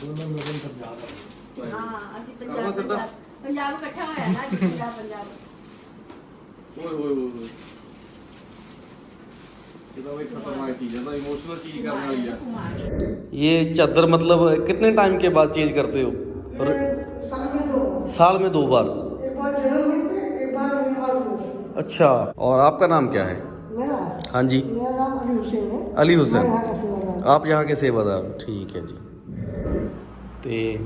ਦੋਨੋਂ ਮਿਲਨ ਪੰਜਾਬ ਆ ਹਾਂ ਅਸੀਂ ਕਰਨਾ ਪੰਜਾਬ ਸਿੱਧਾ? ਪੰਜਾਬ ਪੰਜਾਬ ਇਕੱਠਾ ਹੋਇਆ ਨਾ ਅੱਜ ਪੰਜਾਬ ਪੰਜਾਬ ਓਏ ਹੋਏ ਹੋਏ ਹੋਏ ਇਹ ਤਾਂ ਬਈ ਖਤਰਨਾਕ ਚੀਜ਼ ਹੈ ਤਾਂ ਇਮੋਸ਼ਨਲ ਚੀਜ਼ ਕਰਨ ਵਾਲੀ ਆ कुमार ये चादर मतलब कितने टाइम के बाद चेंज करते हो और साल में दो साल में दो बार एक बार जन्मदिन पे एक बार रविवार को अच्छा और आपका नाम क्या है मेरा हाँ जी मेरा नाम अली हुसैन है अली हुसैन। मैं यहाँ का सेवादार ਆਪ यहाँ के ਸੇਵਾਦਾਰ ਹੋ। ਠੀਕ ਹੈ ਜੀ ਤੇ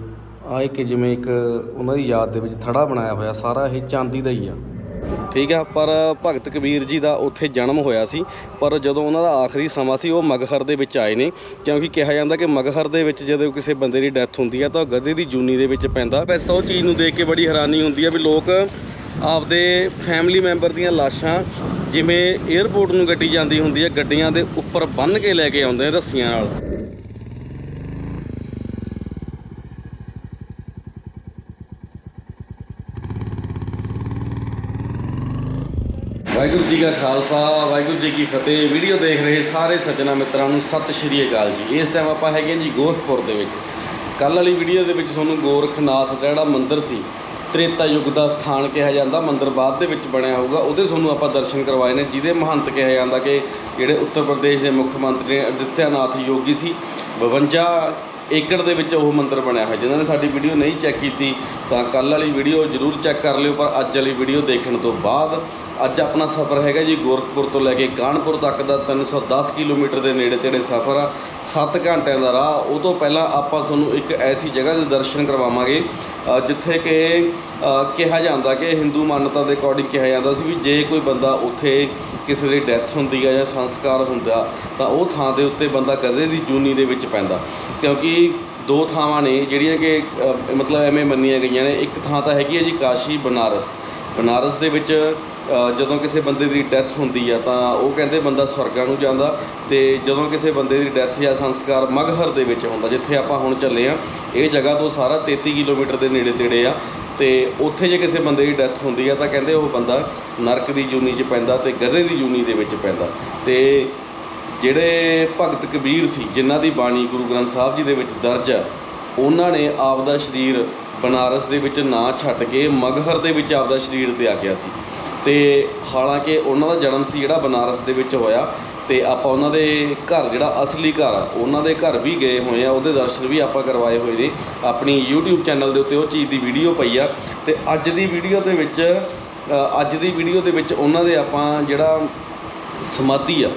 ਆ ਇੱਕ ਜਿਵੇਂ ਇੱਕ ਉਹਨਾਂ ਦੀ ਯਾਦ ਦੇ ਵਿੱਚ ਥੜਾ ਬਣਾਇਆ ਹੋਇਆ, ਸਾਰਾ ਇਹ ਚਾਂਦੀ ਦਾ ਹੀ ਆ। ਠੀਕ ਆ, ਪਰ ਭਗਤ ਕਬੀਰ ਜੀ ਦਾ ਉੱਥੇ ਜਨਮ ਹੋਇਆ ਸੀ, ਪਰ ਜਦੋਂ ਉਹਨਾਂ ਦਾ ਆਖਰੀ ਸਮਾਂ ਸੀ, ਉਹ ਮਗਹਰ ਦੇ ਵਿੱਚ ਆਏ ਨੇ, ਕਿਉਂਕਿ ਕਿਹਾ ਜਾਂਦਾ ਕਿ ਮਗਹਰ ਦੇ ਵਿੱਚ ਜਦੋਂ ਕਿਸੇ ਬੰਦੇ ਦੀ ਡੈਥ ਹੁੰਦੀ ਹੈ ਤਾਂ ਉਹ ਗਧੇ ਦੀ ਜੂਨੀ ਦੇ ਵਿੱਚ ਪੈਂਦਾ। ਵੈਸੇ ਤਾਂ ਉਹ ਚੀਜ਼ ਨੂੰ ਦੇਖ ਕੇ ਬੜੀ ਹੈਰਾਨੀ ਹੁੰਦੀ ਹੈ ਵੀ ਲੋਕ ਆਪਦੇ ਫੈਮਿਲੀ ਮੈਂਬਰ ਦੀਆਂ ਲਾਸ਼ਾਂ ਜਿਵੇਂ 에ਅਰਪੋਰਟ ਨੂੰ ਗੱਡੀ ਜਾਂਦੀ ਹੁੰਦੀ ਹੈ ਗੱਡੀਆਂ ਦੇ ਉੱਪਰ ਬੰਨ੍ਹ ਕੇ ਲੈ ਕੇ ਆਉਂਦੇ ਨੇ ਰੱਸੀਆਂ ਨਾਲ। ਵਾਹਿਗੁਰੂ ਜੀ ਕਾ ਖਾਲਸਾ, ਵਾਹਿਗੁਰੂ ਜੀ ਕੀ ਫਤਿਹ। ਵੀਡੀਓ ਦੇਖ ਰਹੇ ਸਾਰੇ ਸੱਜਣਾ ਮਿੱਤਰਾਂ ਨੂੰ ਸਤਿ ਸ਼੍ਰੀ ਅਕਾਲ ਜੀ। ਇਸ ਟਾਈਮ ਆਪਾਂ ਹੈਗੇ ਹਾਂ ਜੀ ਗੋਰਖਪੁਰ ਦੇ ਵਿੱਚ। ਕੱਲ ਵਾਲੀ ਵੀਡੀਓ ਦੇ ਵਿੱਚ ਤੁਹਾਨੂੰ ਗੋਰਖਨਾਥ ਦਾ ਜਿਹੜਾ ਮੰਦਿਰ ਸੀ, ਤ੍ਰੇਤਾ ਯੁੱਗ ਦਾ ਸਥਾਨ ਕਿਹਾ ਜਾਂਦਾ, ਮੰਦਿਰ ਬਾਅਦ ਦੇ ਵਿੱਚ ਬਣਿਆ ਹੋਊਗਾ। ਉਹਦੇ ਤੁਹਾਨੂੰ ਆਪਾਂ ਦਰਸ਼ਨ ਕਰਵਾਏ ਨੇ, ਜਿਹਦੇ ਮਹੰਤ ਕਿਹਾ ਜਾਂਦਾ ਕਿ ਜਿਹੜੇ ਉੱਤਰ ਪ੍ਰਦੇਸ਼ ਦੇ ਮੁੱਖ ਮੰਤਰੀ ਨੇ ਅਦਿੱਤਿਆਨਾਥ ਯੋਗੀ ਸੀ 52 ਏਕੜ ਦੇ ਵਿੱਚ ਉਹ ਮੰਦਿਰ ਬਣਿਆ ਹੋਇਆ। ਜਿਨ੍ਹਾਂ ਨੇ ਸਾਡੀ ਵੀਡੀਓ ਨਹੀਂ ਚੈੱਕ ਕੀਤੀ ਤਾਂ ਕੱਲ ਵਾਲੀ ਵੀਡੀਓ ਜ਼ਰੂਰ ਚੈੱਕ ਕਰ ਲਿਓ, ਪਰ ਅੱਜ ਵਾਲੀ ਵੀਡੀਓ ਦੇਖਣ ਤੋਂ ਬਾਅਦ ਅੱਜ ਆਪਣਾ ਸਫ਼ਰ ਹੈਗਾ ਜੀ ਗੋਰਖਪੁਰ ਤੋਂ ਲੈ ਕੇ ਕਾਨਪੁਰ ਤੱਕ ਦਾ 310 ਕਿਲੋਮੀਟਰ ਦੇ ਨੇੜੇ ਤੇੜੇ ਸਫ਼ਰ ਆ। 7 ਘੰਟਿਆਂ ਦਾ ਰਾਹ, ਉਹ ਤੋਂ ਪਹਿਲਾਂ ਆਪਾਂ ਤੁਹਾਨੂੰ ਇੱਕ ਐਸੀ ਜਗ੍ਹਾ ਦੇ ਦਰਸ਼ਨ ਕਰਵਾਵਾਂਗੇ ਜਿੱਥੇ ਕਿ ਕਿਹਾ ਜਾਂਦਾ ਕਿ ਹਿੰਦੂ ਮਾਨਤਾ ਦੇ ਅਕੋਰਡਿੰਗ ਕਿਹਾ ਜਾਂਦਾ ਸੀ ਵੀ ਜੇ ਕੋਈ ਬੰਦਾ ਉੱਥੇ ਕਿਸੇ ਦੀ ਡੈਥ ਹੁੰਦੀ ਆ ਜਾਂ ਸੰਸਕਾਰ ਹੁੰਦਾ, ਤਾਂ ਉਹ ਥਾਂ ਦੇ ਉੱਤੇ ਬੰਦਾ ਕਦੇ ਦੀ ਜੂਨੀ ਦੇ ਵਿੱਚ ਪੈਂਦਾ। ਕਿਉਂਕਿ ਦੋ ਥਾਵਾਂ ਨੇ ਜਿਹੜੀਆਂ ਕਿ ਮਤਲਬ ਐਵੇਂ ਮੰਨੀਆਂ ਗਈਆਂ ਨੇ। ਇੱਕ ਥਾਂ ਤਾਂ ਹੈਗੀ ਹੈ ਜੀ ਕਾਸ਼ੀ ਬਨਾਰਸ। ਬਨਾਰਸ ਦੇ ਵਿੱਚ ਜਦੋਂ ਕਿਸੇ ਬੰਦੇ ਦੀ ਡੈਥ ਹੁੰਦੀ ਆ ਤਾਂ ਉਹ ਕਹਿੰਦੇ ਬੰਦਾ ਸਵਰਗਾਂ ਨੂੰ ਜਾਂਦਾ ਤੇ ਜਦੋਂ ਕਿਸੇ ਬੰਦੇ ਦੀ ਡੈਥ ਜਾਂ ਸੰਸਕਾਰ ਮਗਹਰ ਦੇ ਵਿੱਚ ਹੁੰਦਾ, ਜਿੱਥੇ ਆਪਾਂ ਹੁਣ ਚੱਲੇ ਆ ਇਹ ਜਗ੍ਹਾ ਤੋਂ ਸਾਰਾ 33 ਕਿਲੋਮੀਟਰ ਦੇ ਨੇੜੇ ਤੇੜੇ ਆ ਤੇ ਉੱਥੇ ਜੇ ਕਿਸੇ ਬੰਦੇ ਦੀ ਡੈਥ ਹੁੰਦੀ ਆ ਤਾਂ ਕਹਿੰਦੇ ਉਹ ਬੰਦਾ ਨਰਕ ਦੀ ਜੂਨੀ 'ਚ ਪੈਂਦਾ ਤੇ ਗਧੇ ਦੀ ਜੂਨੀ ਦੇ ਵਿੱਚ ਪੈਂਦਾ। ਤੇ ਜਿਹੜੇ ਭਗਤ ਕਬੀਰ ਸੀ, ਜਿਨ੍ਹਾਂ ਦੀ ਬਾਣੀ ਗੁਰੂ ਗ੍ਰੰਥ ਸਾਹਿਬ ਜੀ ਦੇ ਵਿੱਚ ਦਰਜ ਹੈ, ਉਹਨਾਂ ਨੇ ਆਪਦਾ ਸਰੀਰ ਬਨਾਰਸ ਦੇ ਵਿੱਚ ਨਾ ਛੱਡ ਕੇ ਮਗਹਰ ਦੇ ਵਿੱਚ ਆਪਦਾ ਸਰੀਰ ਤਿਆਗਿਆ ਸੀ। ਤੇ ਹਾਲਾਂਕਿ ਉਹਨਾਂ ਦਾ ਜਨਮ ਸੀ ਜਿਹੜਾ ਬਨਾਰਸ ਦੇ ਵਿੱਚ ਹੋਇਆ ਤੇ ਆਪਾਂ ਉਹਨਾਂ ਦੇ ਘਰ ਜਿਹੜਾ ਅਸਲੀ ਘਰ ਆ, ਉਹਨਾਂ ਦੇ ਘਰ ਵੀ ਗਏ ਹੋਏ ਆ, ਉਹਦੇ ਦਰਸ਼ਨ ਵੀ ਆਪਾਂ ਕਰਵਾਏ ਹੋਏ ਨੇ। ਆਪਣੀ YouTube ਚੈਨਲ ਦੇ ਉੱਤੇ ਉਹ ਚੀਜ਼ ਦੀ ਵੀਡੀਓ ਪਈ ਆ ਤੇ ਅੱਜ ਦੀ ਵੀਡੀਓ ਦੇ ਵਿੱਚ ਅੱਜ ਦੀ ਵੀਡੀਓ ਦੇ ਵਿੱਚ ਉਹਨਾਂ ਦੇ ਆਪਾਂ ਜਿਹੜਾ ਸਮਾਧੀ ਆ-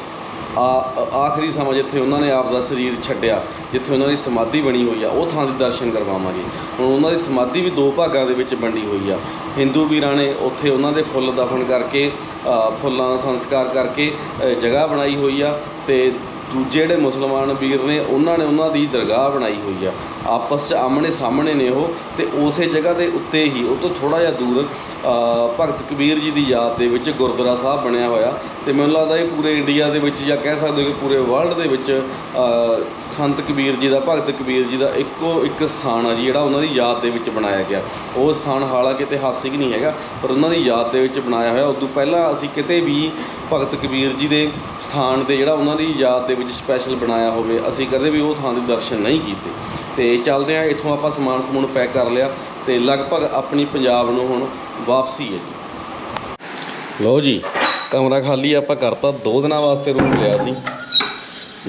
ਆਖਰੀ ਸਮਾਂ ਜਿੱਥੇ ਉਹਨਾਂ ਨੇ ਆਪ ਦਾ ਸਰੀਰ ਛੱਡਿਆ, ਜਿੱਥੇ ਉਹਨਾਂ ਦੀ ਸਮਾਧੀ ਬਣੀ ਹੋਈ ਆ, ਉਹ ਥਾਂ ਦੇ ਦਰਸ਼ਨ ਕਰਵਾਵਾਂਗੇ। ਹੁਣ ਉਹਨਾਂ ਦੀ ਸਮਾਧੀ ਵੀ ਦੋ ਭਾਗਾਂ ਦੇ ਵਿੱਚ ਵੰਡੀ ਹੋਈ ਆ। ਹਿੰਦੂ ਵੀਰਾਂ ਨੇ ਉੱਥੇ ਉਹਨਾਂ ਦੇ ਫੁੱਲ ਦਫਨ ਕਰਕੇ ਫੁੱਲਾਂ ਦਾ ਸੰਸਕਾਰ ਕਰਕੇ ਜਗ੍ਹਾ ਬਣਾਈ ਹੋਈ ਆ ਤੇ ਦੂਜੇ ਜਿਹੜੇ ਮੁਸਲਮਾਨ ਵੀਰ ਨੇ, ਉਹਨਾਂ ਨੇ ਉਹਨਾਂ ਦੀ ਦਰਗਾਹ ਬਣਾਈ ਹੋਈ ਆ। ਆਪਸ 'ਚ ਆਮਣੇ ਸਾਹਮਣੇ ਨੇ ਉਹ ਤੇ ਉਸੇ ਜਗ੍ਹਾ ਦੇ ਉੱਤੇ ਹੀ, ਉਹ ਤੋਂ ਥੋੜਾ ਜਿਹਾ ਦੂਰ ਭਗਤ ਕਬੀਰ ਜੀ ਦੀ ਯਾਦ ਦੇ ਵਿੱਚ ਗੁਰਦੁਆਰਾ ਸਾਹਿਬ ਬਣਿਆ ਹੋਇਆ ਤੇ ਮੈਨੂੰ ਲੱਗਦਾ ਇਹ ਪੂਰੇ ਇੰਡੀਆ ਦੇ ਵਿੱਚ ਜਾਂ ਕਹਿ ਸਕਦੇ ਹੋ ਕਿ ਪੂਰੇ ਵਰਲਡ ਦੇ ਵਿੱਚ ਸੰਤ ਕਬੀਰ ਜੀ ਦਾ, ਭਗਤ ਕਬੀਰ ਜੀ ਦਾ ਇੱਕੋ ਇੱਕ ਸਥਾਨ ਆ ਜੀ, ਜਿਹੜਾ ਉਹਨਾਂ ਦੀ ਯਾਦ ਦੇ ਵਿੱਚ ਬਣਾਇਆ ਗਿਆ। ਉਹ ਸਥਾਨ ਹਾਲਾਂਕਿ ਇਤਿਹਾਸਿਕ ਨਹੀਂ ਹੈਗਾ, ਪਰ ਉਹਨਾਂ ਦੀ ਯਾਦ ਦੇ ਵਿੱਚ ਬਣਾਇਆ ਹੋਇਆ। ਉਦੋਂ ਪਹਿਲਾਂ ਅਸੀਂ ਕਿਤੇ ਵੀ ਭਗਤ ਕਬੀਰ ਜੀ ਦੇ ਸਥਾਨ ਤੇ ਜਿਹੜਾ ਉਹਨਾਂ ਦੀ ਯਾਦ ਦੇ ਵਿੱਚ ਸਪੈਸ਼ਲ ਬਣਾਇਆ ਹੋਵੇ, ਅਸੀਂ ਕਦੇ ਵੀ ਉਹ ਥਾਂ ਦੇ ਦਰਸ਼ਨ ਨਹੀਂ ਕੀਤੇ। ਤੇ ਚੱਲਦੇ ਆ ਇੱਥੋਂ ਆਪਾਂ ਸਮਾਨ ਸਮੂਨ ਪੈਕ ਕਰ ਲਿਆ ਤੇ ਲਗਭਗ ਆਪਣੀ ਪੰਜਾਬ ਨੂੰ ਹੁਣ ਵਾਪਸੀ ਹੈ ਜੀ। ਲਓ ਜੀ, ਕਮਰਾ ਖਾਲੀ ਆਪਾਂ ਕਰਤਾ, ਦੋ ਦਿਨਾਂ ਵਾਸਤੇ ਰੂਮ ਲਿਆ ਸੀ।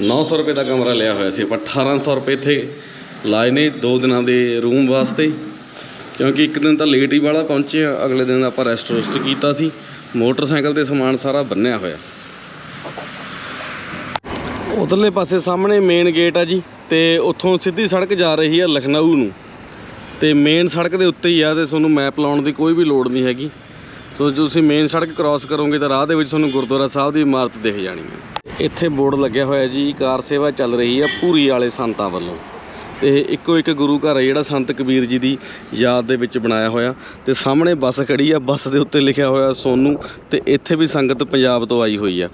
900 ਰੁਪਏ ਦਾ ਕਮਰਾ ਲਿਆ ਹੋਇਆ ਸੀ, ਆਪਾਂ 1800 ਰੁਪਏ ਇੱਥੇ ਲਾਏ ਨੇ ਦੋ ਦਿਨਾਂ ਦੇ ਰੂਮ ਵਾਸਤੇ। ਕਿਉਂਕਿ ਇੱਕ ਦਿਨ ਤਾਂ ਲੇਟ ਹੀ ਵਾਲਾ ਪਹੁੰਚੇ ਆ, ਅਗਲੇ ਦਿਨ ਆਪਾਂ ਰੈਸਟ ਰੁਸਟ ਕੀਤਾ ਸੀ, ਮੋਟਰਸਾਈਕਲ ਤੇ ਸਮਾਨ ਸਾਰਾ ਬੰਨਿਆ ਹੋਇਆ। ਉਧਰਲੇ ਪਾਸੇ ਸਾਹਮਣੇ ਮੇਨ ਗੇਟ ਆ ਜੀ। ਤੇ ਉੱਥੋਂ ਸਿੱਧੀ ਸੜਕ ਜਾ ਰਹੀ ਆ ਲਖਨਊ ਨੂੰ। ਤੇ ਮੇਨ ਸੜਕ ਦੇ ਉੱਤੇ ਹੀ ਆ ਤੇ ਤੁਹਾਨੂੰ ਮੈਪ ਲਾਉਣ ਦੀ ਕੋਈ ਵੀ ਲੋੜ ਨਹੀਂ ਹੈਗੀ। ਸੋ ਜੇ ਤੁਸੀਂ ਮੇਨ ਸੜਕ ਕ੍ਰਾਸ ਕਰੋਗੇ ਤਾਂ ਰਾਹ ਦੇ ਵਿੱਚ ਤੁਹਾਨੂੰ ਗੁਰਦੁਆਰਾ ਸਾਹਿਬ ਦੀ ਇਮਾਰਤ ਦਿਖ ਜਾਣੀ ਹੈ। ਇੱਥੇ ਬੋਰਡ ਲੱਗਿਆ ਹੋਇਆ ਜੀ, ਕਾਰ ਸੇਵਾ ਚੱਲ ਰਹੀ ਆ ਪੂਰੀ ਵਾਲੇ ਸੰਤਾਂ ਵੱਲੋਂ। ਤੇ ਇੱਕੋ ਇੱਕ ਗੁਰੂ ਘਰ ਹੈ ਜਿਹੜਾ ਸੰਤ ਕਬੀਰ ਜੀ ਦੀ ਯਾਦ ਦੇ ਵਿੱਚ ਬਣਾਇਆ ਹੋਇਆ। ਤੇ ਸਾਹਮਣੇ ਬੱਸ ਖੜੀ ਆ, ਬੱਸ ਦੇ ਉੱਤੇ ਲਿਖਿਆ ਹੋਇਆ ਸੋਨੂ ਤੇ ਇੱਥੇ ਵੀ ਸੰਗਤ ਪੰਜਾਬ ਤੋਂ ਆਈ ਹੋਈ ਆ।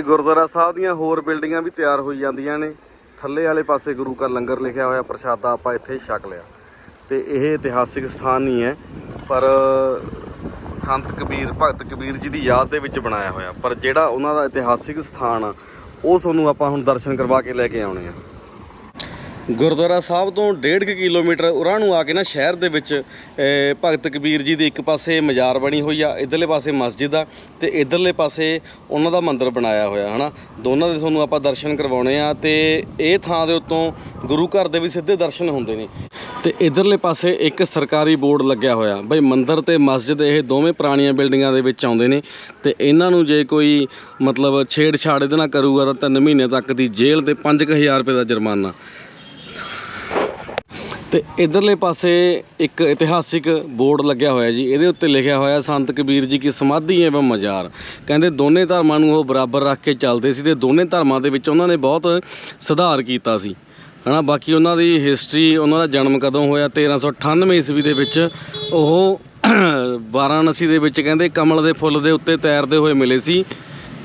ਤੇ ਗੁਰਦੁਆਰਾ ਸਾਹਿਬ ਦੀਆਂ ਹੋਰ ਬਿਲਡਿੰਗਾਂ ਵੀ ਤਿਆਰ ਹੋਈ ਜਾਂਦੀਆਂ ਨੇ। ਥੱਲੇ ਵਾਲੇ ਪਾਸੇ ਗੁਰੂ ਘਰ ਲੰਗਰ ਲਿਖਿਆ ਹੋਇਆ, ਪ੍ਰਸ਼ਾਦਾ ਆਪਾਂ ਇੱਥੇ ਛਕ ਲਿਆ। ਤੇ ਇਹ ਇਤਿਹਾਸਿਕ ਸਥਾਨ ਨਹੀਂ ਹੈ, ਪਰ ਸੰਤ ਕਬੀਰ, ਭਗਤ ਕਬੀਰ ਜੀ ਦੀ ਯਾਦ ਦੇ ਵਿੱਚ ਬਣਾਇਆ ਹੋਇਆ। ਪਰ ਜਿਹੜਾ ਉਹਨਾਂ ਦਾ ਇਤਿਹਾਸਿਕ ਸਥਾਨ ਆ, ਉਹ ਤੁਹਾਨੂੰ ਆਪਾਂ ਹੁਣ ਦਰਸ਼ਨ ਕਰਵਾ ਕੇ ਲੈ ਕੇ ਆਉਣੇ ਆ। ਗੁਰਦੁਆਰਾ ਸਾਹਿਬ ਤੋਂ 1.5 ਕਿਲੋਮੀਟਰ ਉਰਾਂ ਨੂੰ ਆ ਕੇ ਨਾ ਸ਼ਹਿਰ ਦੇ ਵਿੱਚ ਭਗਤ ਕਬੀਰ ਜੀ ਦੀ ਇੱਕ ਪਾਸੇ ਮਜ਼ਾਰ ਬਣੀ ਹੋਈ ਆ, ਇਧਰਲੇ ਪਾਸੇ ਮਸਜਿਦ ਆ ਤੇ ਇਧਰਲੇ ਪਾਸੇ ਉਹਨਾਂ ਦਾ ਮੰਦਿਰ ਬਣਾਇਆ ਹੋਇਆ, ਹਨਾ? ਦੋਨਾਂ ਦੇ ਤੁਹਾਨੂੰ ਆਪਾਂ ਦਰਸ਼ਨ ਕਰਵਾਉਣੇ ਆ ਤੇ ਇਹ ਥਾਂ ਦੇ ਉੱਤੋਂ ਗੁਰੂ ਘਰ ਦੇ ਵੀ ਸਿੱਧੇ ਦਰਸ਼ਨ ਹੁੰਦੇ ਨੇ। ਤੇ ਇਧਰਲੇ ਪਾਸੇ ਇੱਕ ਸਰਕਾਰੀ ਬੋਰਡ ਲੱਗਿਆ ਹੋਇਆ, ਬਈ ਮੰਦਿਰ ਤੇ ਮਸਜਿਦ ਇਹ ਦੋਵੇਂ ਪੁਰਾਣੀਆਂ ਬਿਲਡਿੰਗਾਂ ਦੇ ਵਿੱਚ ਆਉਂਦੇ ਨੇ ਤੇ ਇਹਨਾਂ ਨੂੰ ਜੇ ਕੋਈ ਮਤਲਬ ਛੇੜਛਾੜ ਇਹਦੇ ਨਾਲ ਕਰੂਗਾ ਤਾਂ 3 ਮਹੀਨੇ ਤੱਕ ਦੀ ਜੇਲ੍ਹ ਤੇ 5000 ਰੁਪਏ ਦਾ ਜੁਰਮਾਨਾ। ਤੇ ਇਧਰਲੇ ਪਾਸੇ ਇੱਕ ਇਤਿਹਾਸਿਕ ਬੋਰਡ ਲੱਗਿਆ ਹੋਇਆ ਜੀ, ਇਹਦੇ ਉੱਤੇ ਲਿਖਿਆ ਹੋਇਆ, ਸੰਤ ਕਬੀਰ ਜੀ ਕੀ ਸਮਾਧੀ ਐਵੰ ਮਜ਼ਾਰ। ਕਹਿੰਦੇ ਦੋਨੇ ਧਰਮਾਂ ਨੂੰ ਉਹ ਬਰਾਬਰ ਰੱਖ ਕੇ ਚੱਲਦੇ ਸੀ ਤੇ ਦੋਨੇ ਧਰਮਾਂ ਦੇ ਵਿੱਚ ਉਹਨਾਂ ਨੇ ਬਹੁਤ ਸੁਧਾਰ ਕੀਤਾ ਸੀ। ਹਨਾ, ਬਾਕੀ ਉਹਨਾਂ ਦੀ ਹਿਸਟਰੀ ਉਹਨਾਂ ਦਾ ਜਨਮ ਕਦੋਂ ਹੋਇਆ? 1398 ਈਸਵੀ ਦੇ ਵਿੱਚ ਉਹ ਵਾਰਾਣਸੀ ਦੇ ਵਿੱਚ ਕਹਿੰਦੇ ਕਮਲ ਦੇ ਫੁੱਲ ਦੇ ਉੱਤੇ ਤੈਰਦੇ ਹੋਏ ਮਿਲੇ ਸੀ।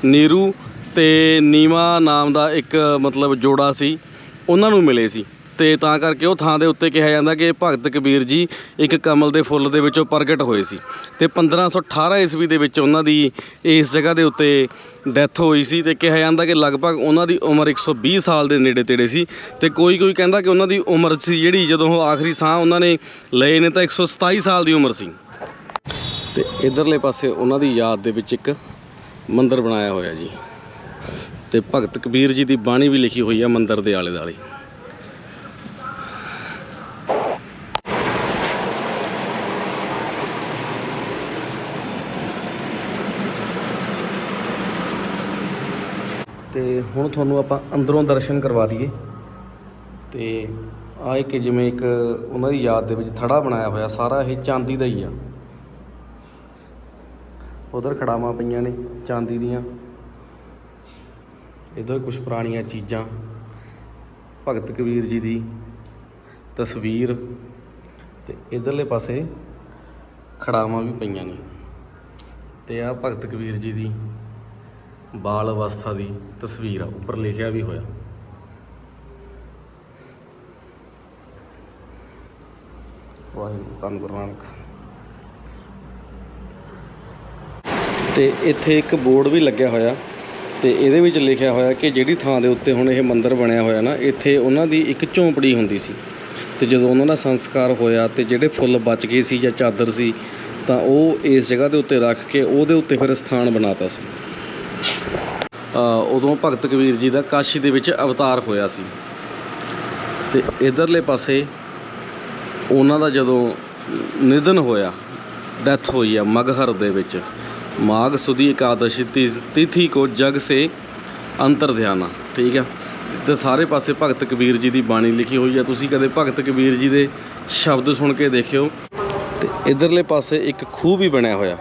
ਨੀਰੂ ਤੇ ਨੀਮਾ ਨਾਮ ਦਾ ਇੱਕ ਮਤਲਬ ਜੋੜਾ ਸੀ, ਉਹਨਾਂ ਨੂੰ ਮਿਲੇ ਸੀ। ਤੇ ਤਾਂ ਕਰਕੇ ਉਹ ਥਾਂ ਦੇ ਉੱਤੇ ਕਿਹਾ ਜਾਂਦਾ ਕਿ ਭਗਤ ਕਬੀਰ ਜੀ ਇੱਕ ਕਮਲ ਦੇ ਫੁੱਲ ਦੇ ਵਿੱਚੋਂ ਪ੍ਰਗਟ ਹੋਏ ਸੀ ਤੇ 1518 ਈਸਵੀ ਦੇ ਵਿੱਚ ਉਹਨਾਂ ਦੀ ਇਸ ਜਗ੍ਹਾ ਦੇ ਉੱਤੇ ਡੈਥ ਹੋਈ ਸੀ ਤੇ ਕਿਹਾ ਜਾਂਦਾ ਕਿ ਲਗਭਗ ਉਹਨਾਂ ਦੀ ਉਮਰ 120 ਸਾਲ ਦੇ ਨੇੜੇ ਤੇੜੇ ਸੀ ਤੇ ਕੋਈ ਕੋਈ ਕਹਿੰਦਾ ਕਿ ਉਹਨਾਂ ਦੀ ਉਮਰ ਸੀ ਜਿਹੜੀ ਜਦੋਂ ਉਹ ਆਖਰੀ ਸਾਹ ਉਹਨਾਂ ਨੇ ਲਏ ਨੇ ਤਾਂ 127 ਸਾਲ ਦੀ ਉਮਰ ਸੀ। ਤੇ ਇਧਰਲੇ ਪਾਸੇ ਉਹਨਾਂ ਦੀ ਯਾਦ ਦੇ ਵਿੱਚ ਇੱਕ ਮੰਦਿਰ ਬਣਾਇਆ ਹੋਇਆ ਜੀ ਤੇ ਭਗਤ ਕਬੀਰ ਜੀ ਦੀ ਬਾਣੀ ਵੀ ਲਿਖੀ ਹੋਈ ਆ ਮੰਦਿਰ ਦੇ ਆਲੇ ਤੇ ਹੁਣ ਤੁਹਾਨੂੰ ਆਪਾਂ ਅੰਦਰੋਂ ਦਰਸ਼ਨ ਕਰਵਾ ਦਈਏ। ਤੇ ਆ ਇੱਕ ਜਿਵੇਂ ਇੱਕ ਉਹਨਾਂ ਦੀ ਯਾਦ ਦੇ ਵਿੱਚ ਥੜਾ ਬਣਾਇਆ ਹੋਇਆ, ਸਾਰਾ ਇਹ ਚਾਂਦੀ ਦਾ ਹੀ ਆ। ਉਧਰ ਖੜਾਵਾਂ ਪਈਆਂ ਨੇ ਚਾਂਦੀ ਦੀਆਂ। ਇਧਰ ਕੁਝ ਪੁਰਾਣੀਆਂ ਚੀਜ਼ਾਂ, ਭਗਤ ਕਬੀਰ ਜੀ ਦੀ ਤਸਵੀਰ ਤੇ ਇਧਰਲੇ ਪਾਸੇ ਖੜਾਵਾਂ ਵੀ ਪਈਆਂ ਨੇ। ਤੇ ਆ ਭਗਤ ਕਬੀਰ ਜੀ ਦੀ ਬਾਲ ਅਵਸਥਾ ਦੀ ਤਸਵੀਰ ਆ ਉੱਪਰ ਲਿਖਿਆ ਵੀ ਹੋਇਆ। ਵਾਹਿਗੁਰੂ ਧੰਨ ਗੁਰੂ ਨਾਨਕ। ਤੇ ਇੱਥੇ ਇੱਕ ਬੋਰਡ ਵੀ ਲੱਗਿਆ ਹੋਇਆ ਤੇ ਇਹਦੇ ਵਿੱਚ ਲਿਖਿਆ ਹੋਇਆ ਕਿ ਜਿਹੜੀ ਥਾਂ ਦੇ ਉੱਤੇ ਹੁਣ ਇਹ ਮੰਦਿਰ ਬਣਿਆ ਹੋਇਆ ਨਾ ਇੱਥੇ ਉਹਨਾਂ ਦੀ ਇੱਕ ਝੌਂਪੜੀ ਹੁੰਦੀ ਸੀ। ਤੇ ਜਦੋਂ ਉਹਨਾਂ ਦਾ ਸੰਸਕਾਰ ਹੋਇਆ ਤੇ ਜਿਹੜੇ ਫੁੱਲ ਬਚ ਗਏ ਸੀ ਜਾਂ ਚਾਦਰ ਸੀ ਤਾਂ ਉਹ ਇਸ ਜਗ੍ਹਾ ਦੇ ਉੱਤੇ ਰੱਖ ਕੇ ਉਹਦੇ ਉੱਤੇ ਫਿਰ ਸਥਾਨ ਬਣਾਤਾ ਸੀ। ਉਦੋਂ ਭਗਤ ਕਬੀਰ ਜੀ ਦਾ ਕਾਸ਼ੀ ਦੇ ਵਿੱਚ ਅਵਤਾਰ ਹੋਇਆ ਸੀ। ਤੇ ਇਧਰਲੇ ਪਾਸੇ ਉਹਨਾਂ ਦਾ ਜਦੋਂ ਨਿਧਨ ਹੋਇਆ, ਡੈਥ ਹੋਈ ਆ ਮਗਹਰ ਦੇ ਵਿੱਚ। ਮਾਘ ਸੁਦੀ ਇਕਾਦਸ਼ੀ ਤੀ- ਤਿਥੀ ਕੋ ਜਗ ਸੇ ਅੰਤਰ ਧਿਆਨਾ, ਠੀਕ ਆ? ਤੇ ਸਾਰੇ ਪਾਸੇ ਭਗਤ ਕਬੀਰ ਜੀ ਦੀ ਬਾਣੀ ਲਿਖੀ ਹੋਈ ਆ। ਤੁਸੀਂ ਕਦੇ ਭਗਤ ਕਬੀਰ ਜੀ ਦੇ ਸ਼ਬਦ ਸੁਣ ਕੇ ਦੇਖਿਓ। ਤੇ ਇਧਰਲੇ ਪਾਸੇ ਇੱਕ ਖੂਹ ਵੀ ਬਣਿਆ ਹੋਇਆ।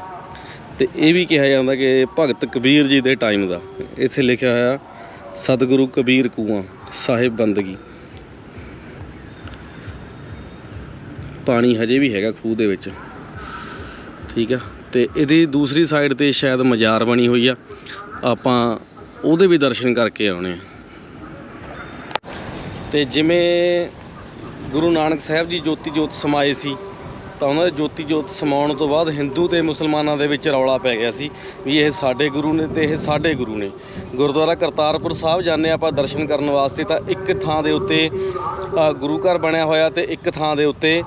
ਤੇ ਇਹ ਵੀ ਕਿਹਾ ਜਾਂਦਾ ਕਿ ਭਗਤ ਕਬੀਰ ਜੀ ਦੇ ਟਾਈਮ ਦਾ। ਇੱਥੇ ਲਿਖਿਆ ਹੋਇਆ, ਸਤਿਗੁਰੂ ਕਬੀਰ ਕੂਆਂ, ਸਾਹਿਬ ਬੰਦਗੀ। ਪਾਣੀ ਹਜੇ ਵੀ ਹੈਗਾ ਖੂਹ ਦੇ ਵਿੱਚ। ਠੀਕ ਆ? ਤੇ ਇਹਦੀ ਦੂਸਰੀ ਸਾਈਡ ਤੇ ਸ਼ਾਇਦ ਮਜ਼ਾਰ ਬਣੀ ਹੋਈ ਆ। ਆਪਾਂ ਉਹਦੇ ਵੀ ਦਰਸ਼ਨ ਕਰਕੇ ਆਉਣੇ ਆ। ਤੇ ਜਿਵੇਂ ਗੁਰੂ ਨਾਨਕ ਸਾਹਿਬ ਜੀ ਜੋਤੀ ਜੋਤ ਸਮਾਏ ਸੀ ਤਾਂ ਉਹਨਾਂ ਦੇ ਜੋਤੀ ਜੋਤ ਸਮਾਉਣ ਤੋਂ ਬਾਅਦ ਹਿੰਦੂ ਤੇ ਮੁਸਲਮਾਨਾਂ ਦੇ ਵਿੱਚ ਰੌਲਾ ਪੈ ਗਿਆ ਸੀ ਵੀ ਇਹ ਸਾਡੇ ਗੁਰੂ ਨੇ ਤੇ ਇਹ ਸਾਡੇ ਗੁਰੂ ਨੇ। ਗੁਰਦੁਆਰਾ ਕਰਤਾਰਪੁਰ ਸਾਹਿਬ ਜਾਂਦੇ ਆਪਾਂ ਦਰਸ਼ਨ ਕਰਨ ਵਾਸਤੇ ਤਾਂ ਇੱਕ ਥਾਂ ਦੇ ਉੱਤੇ ਗੁਰੂ ਘਰ ਬਣਿਆ ਹੋਇਆ ਤੇ ਇੱਕ ਥਾਂ ਦੇ ਉੱਤੇ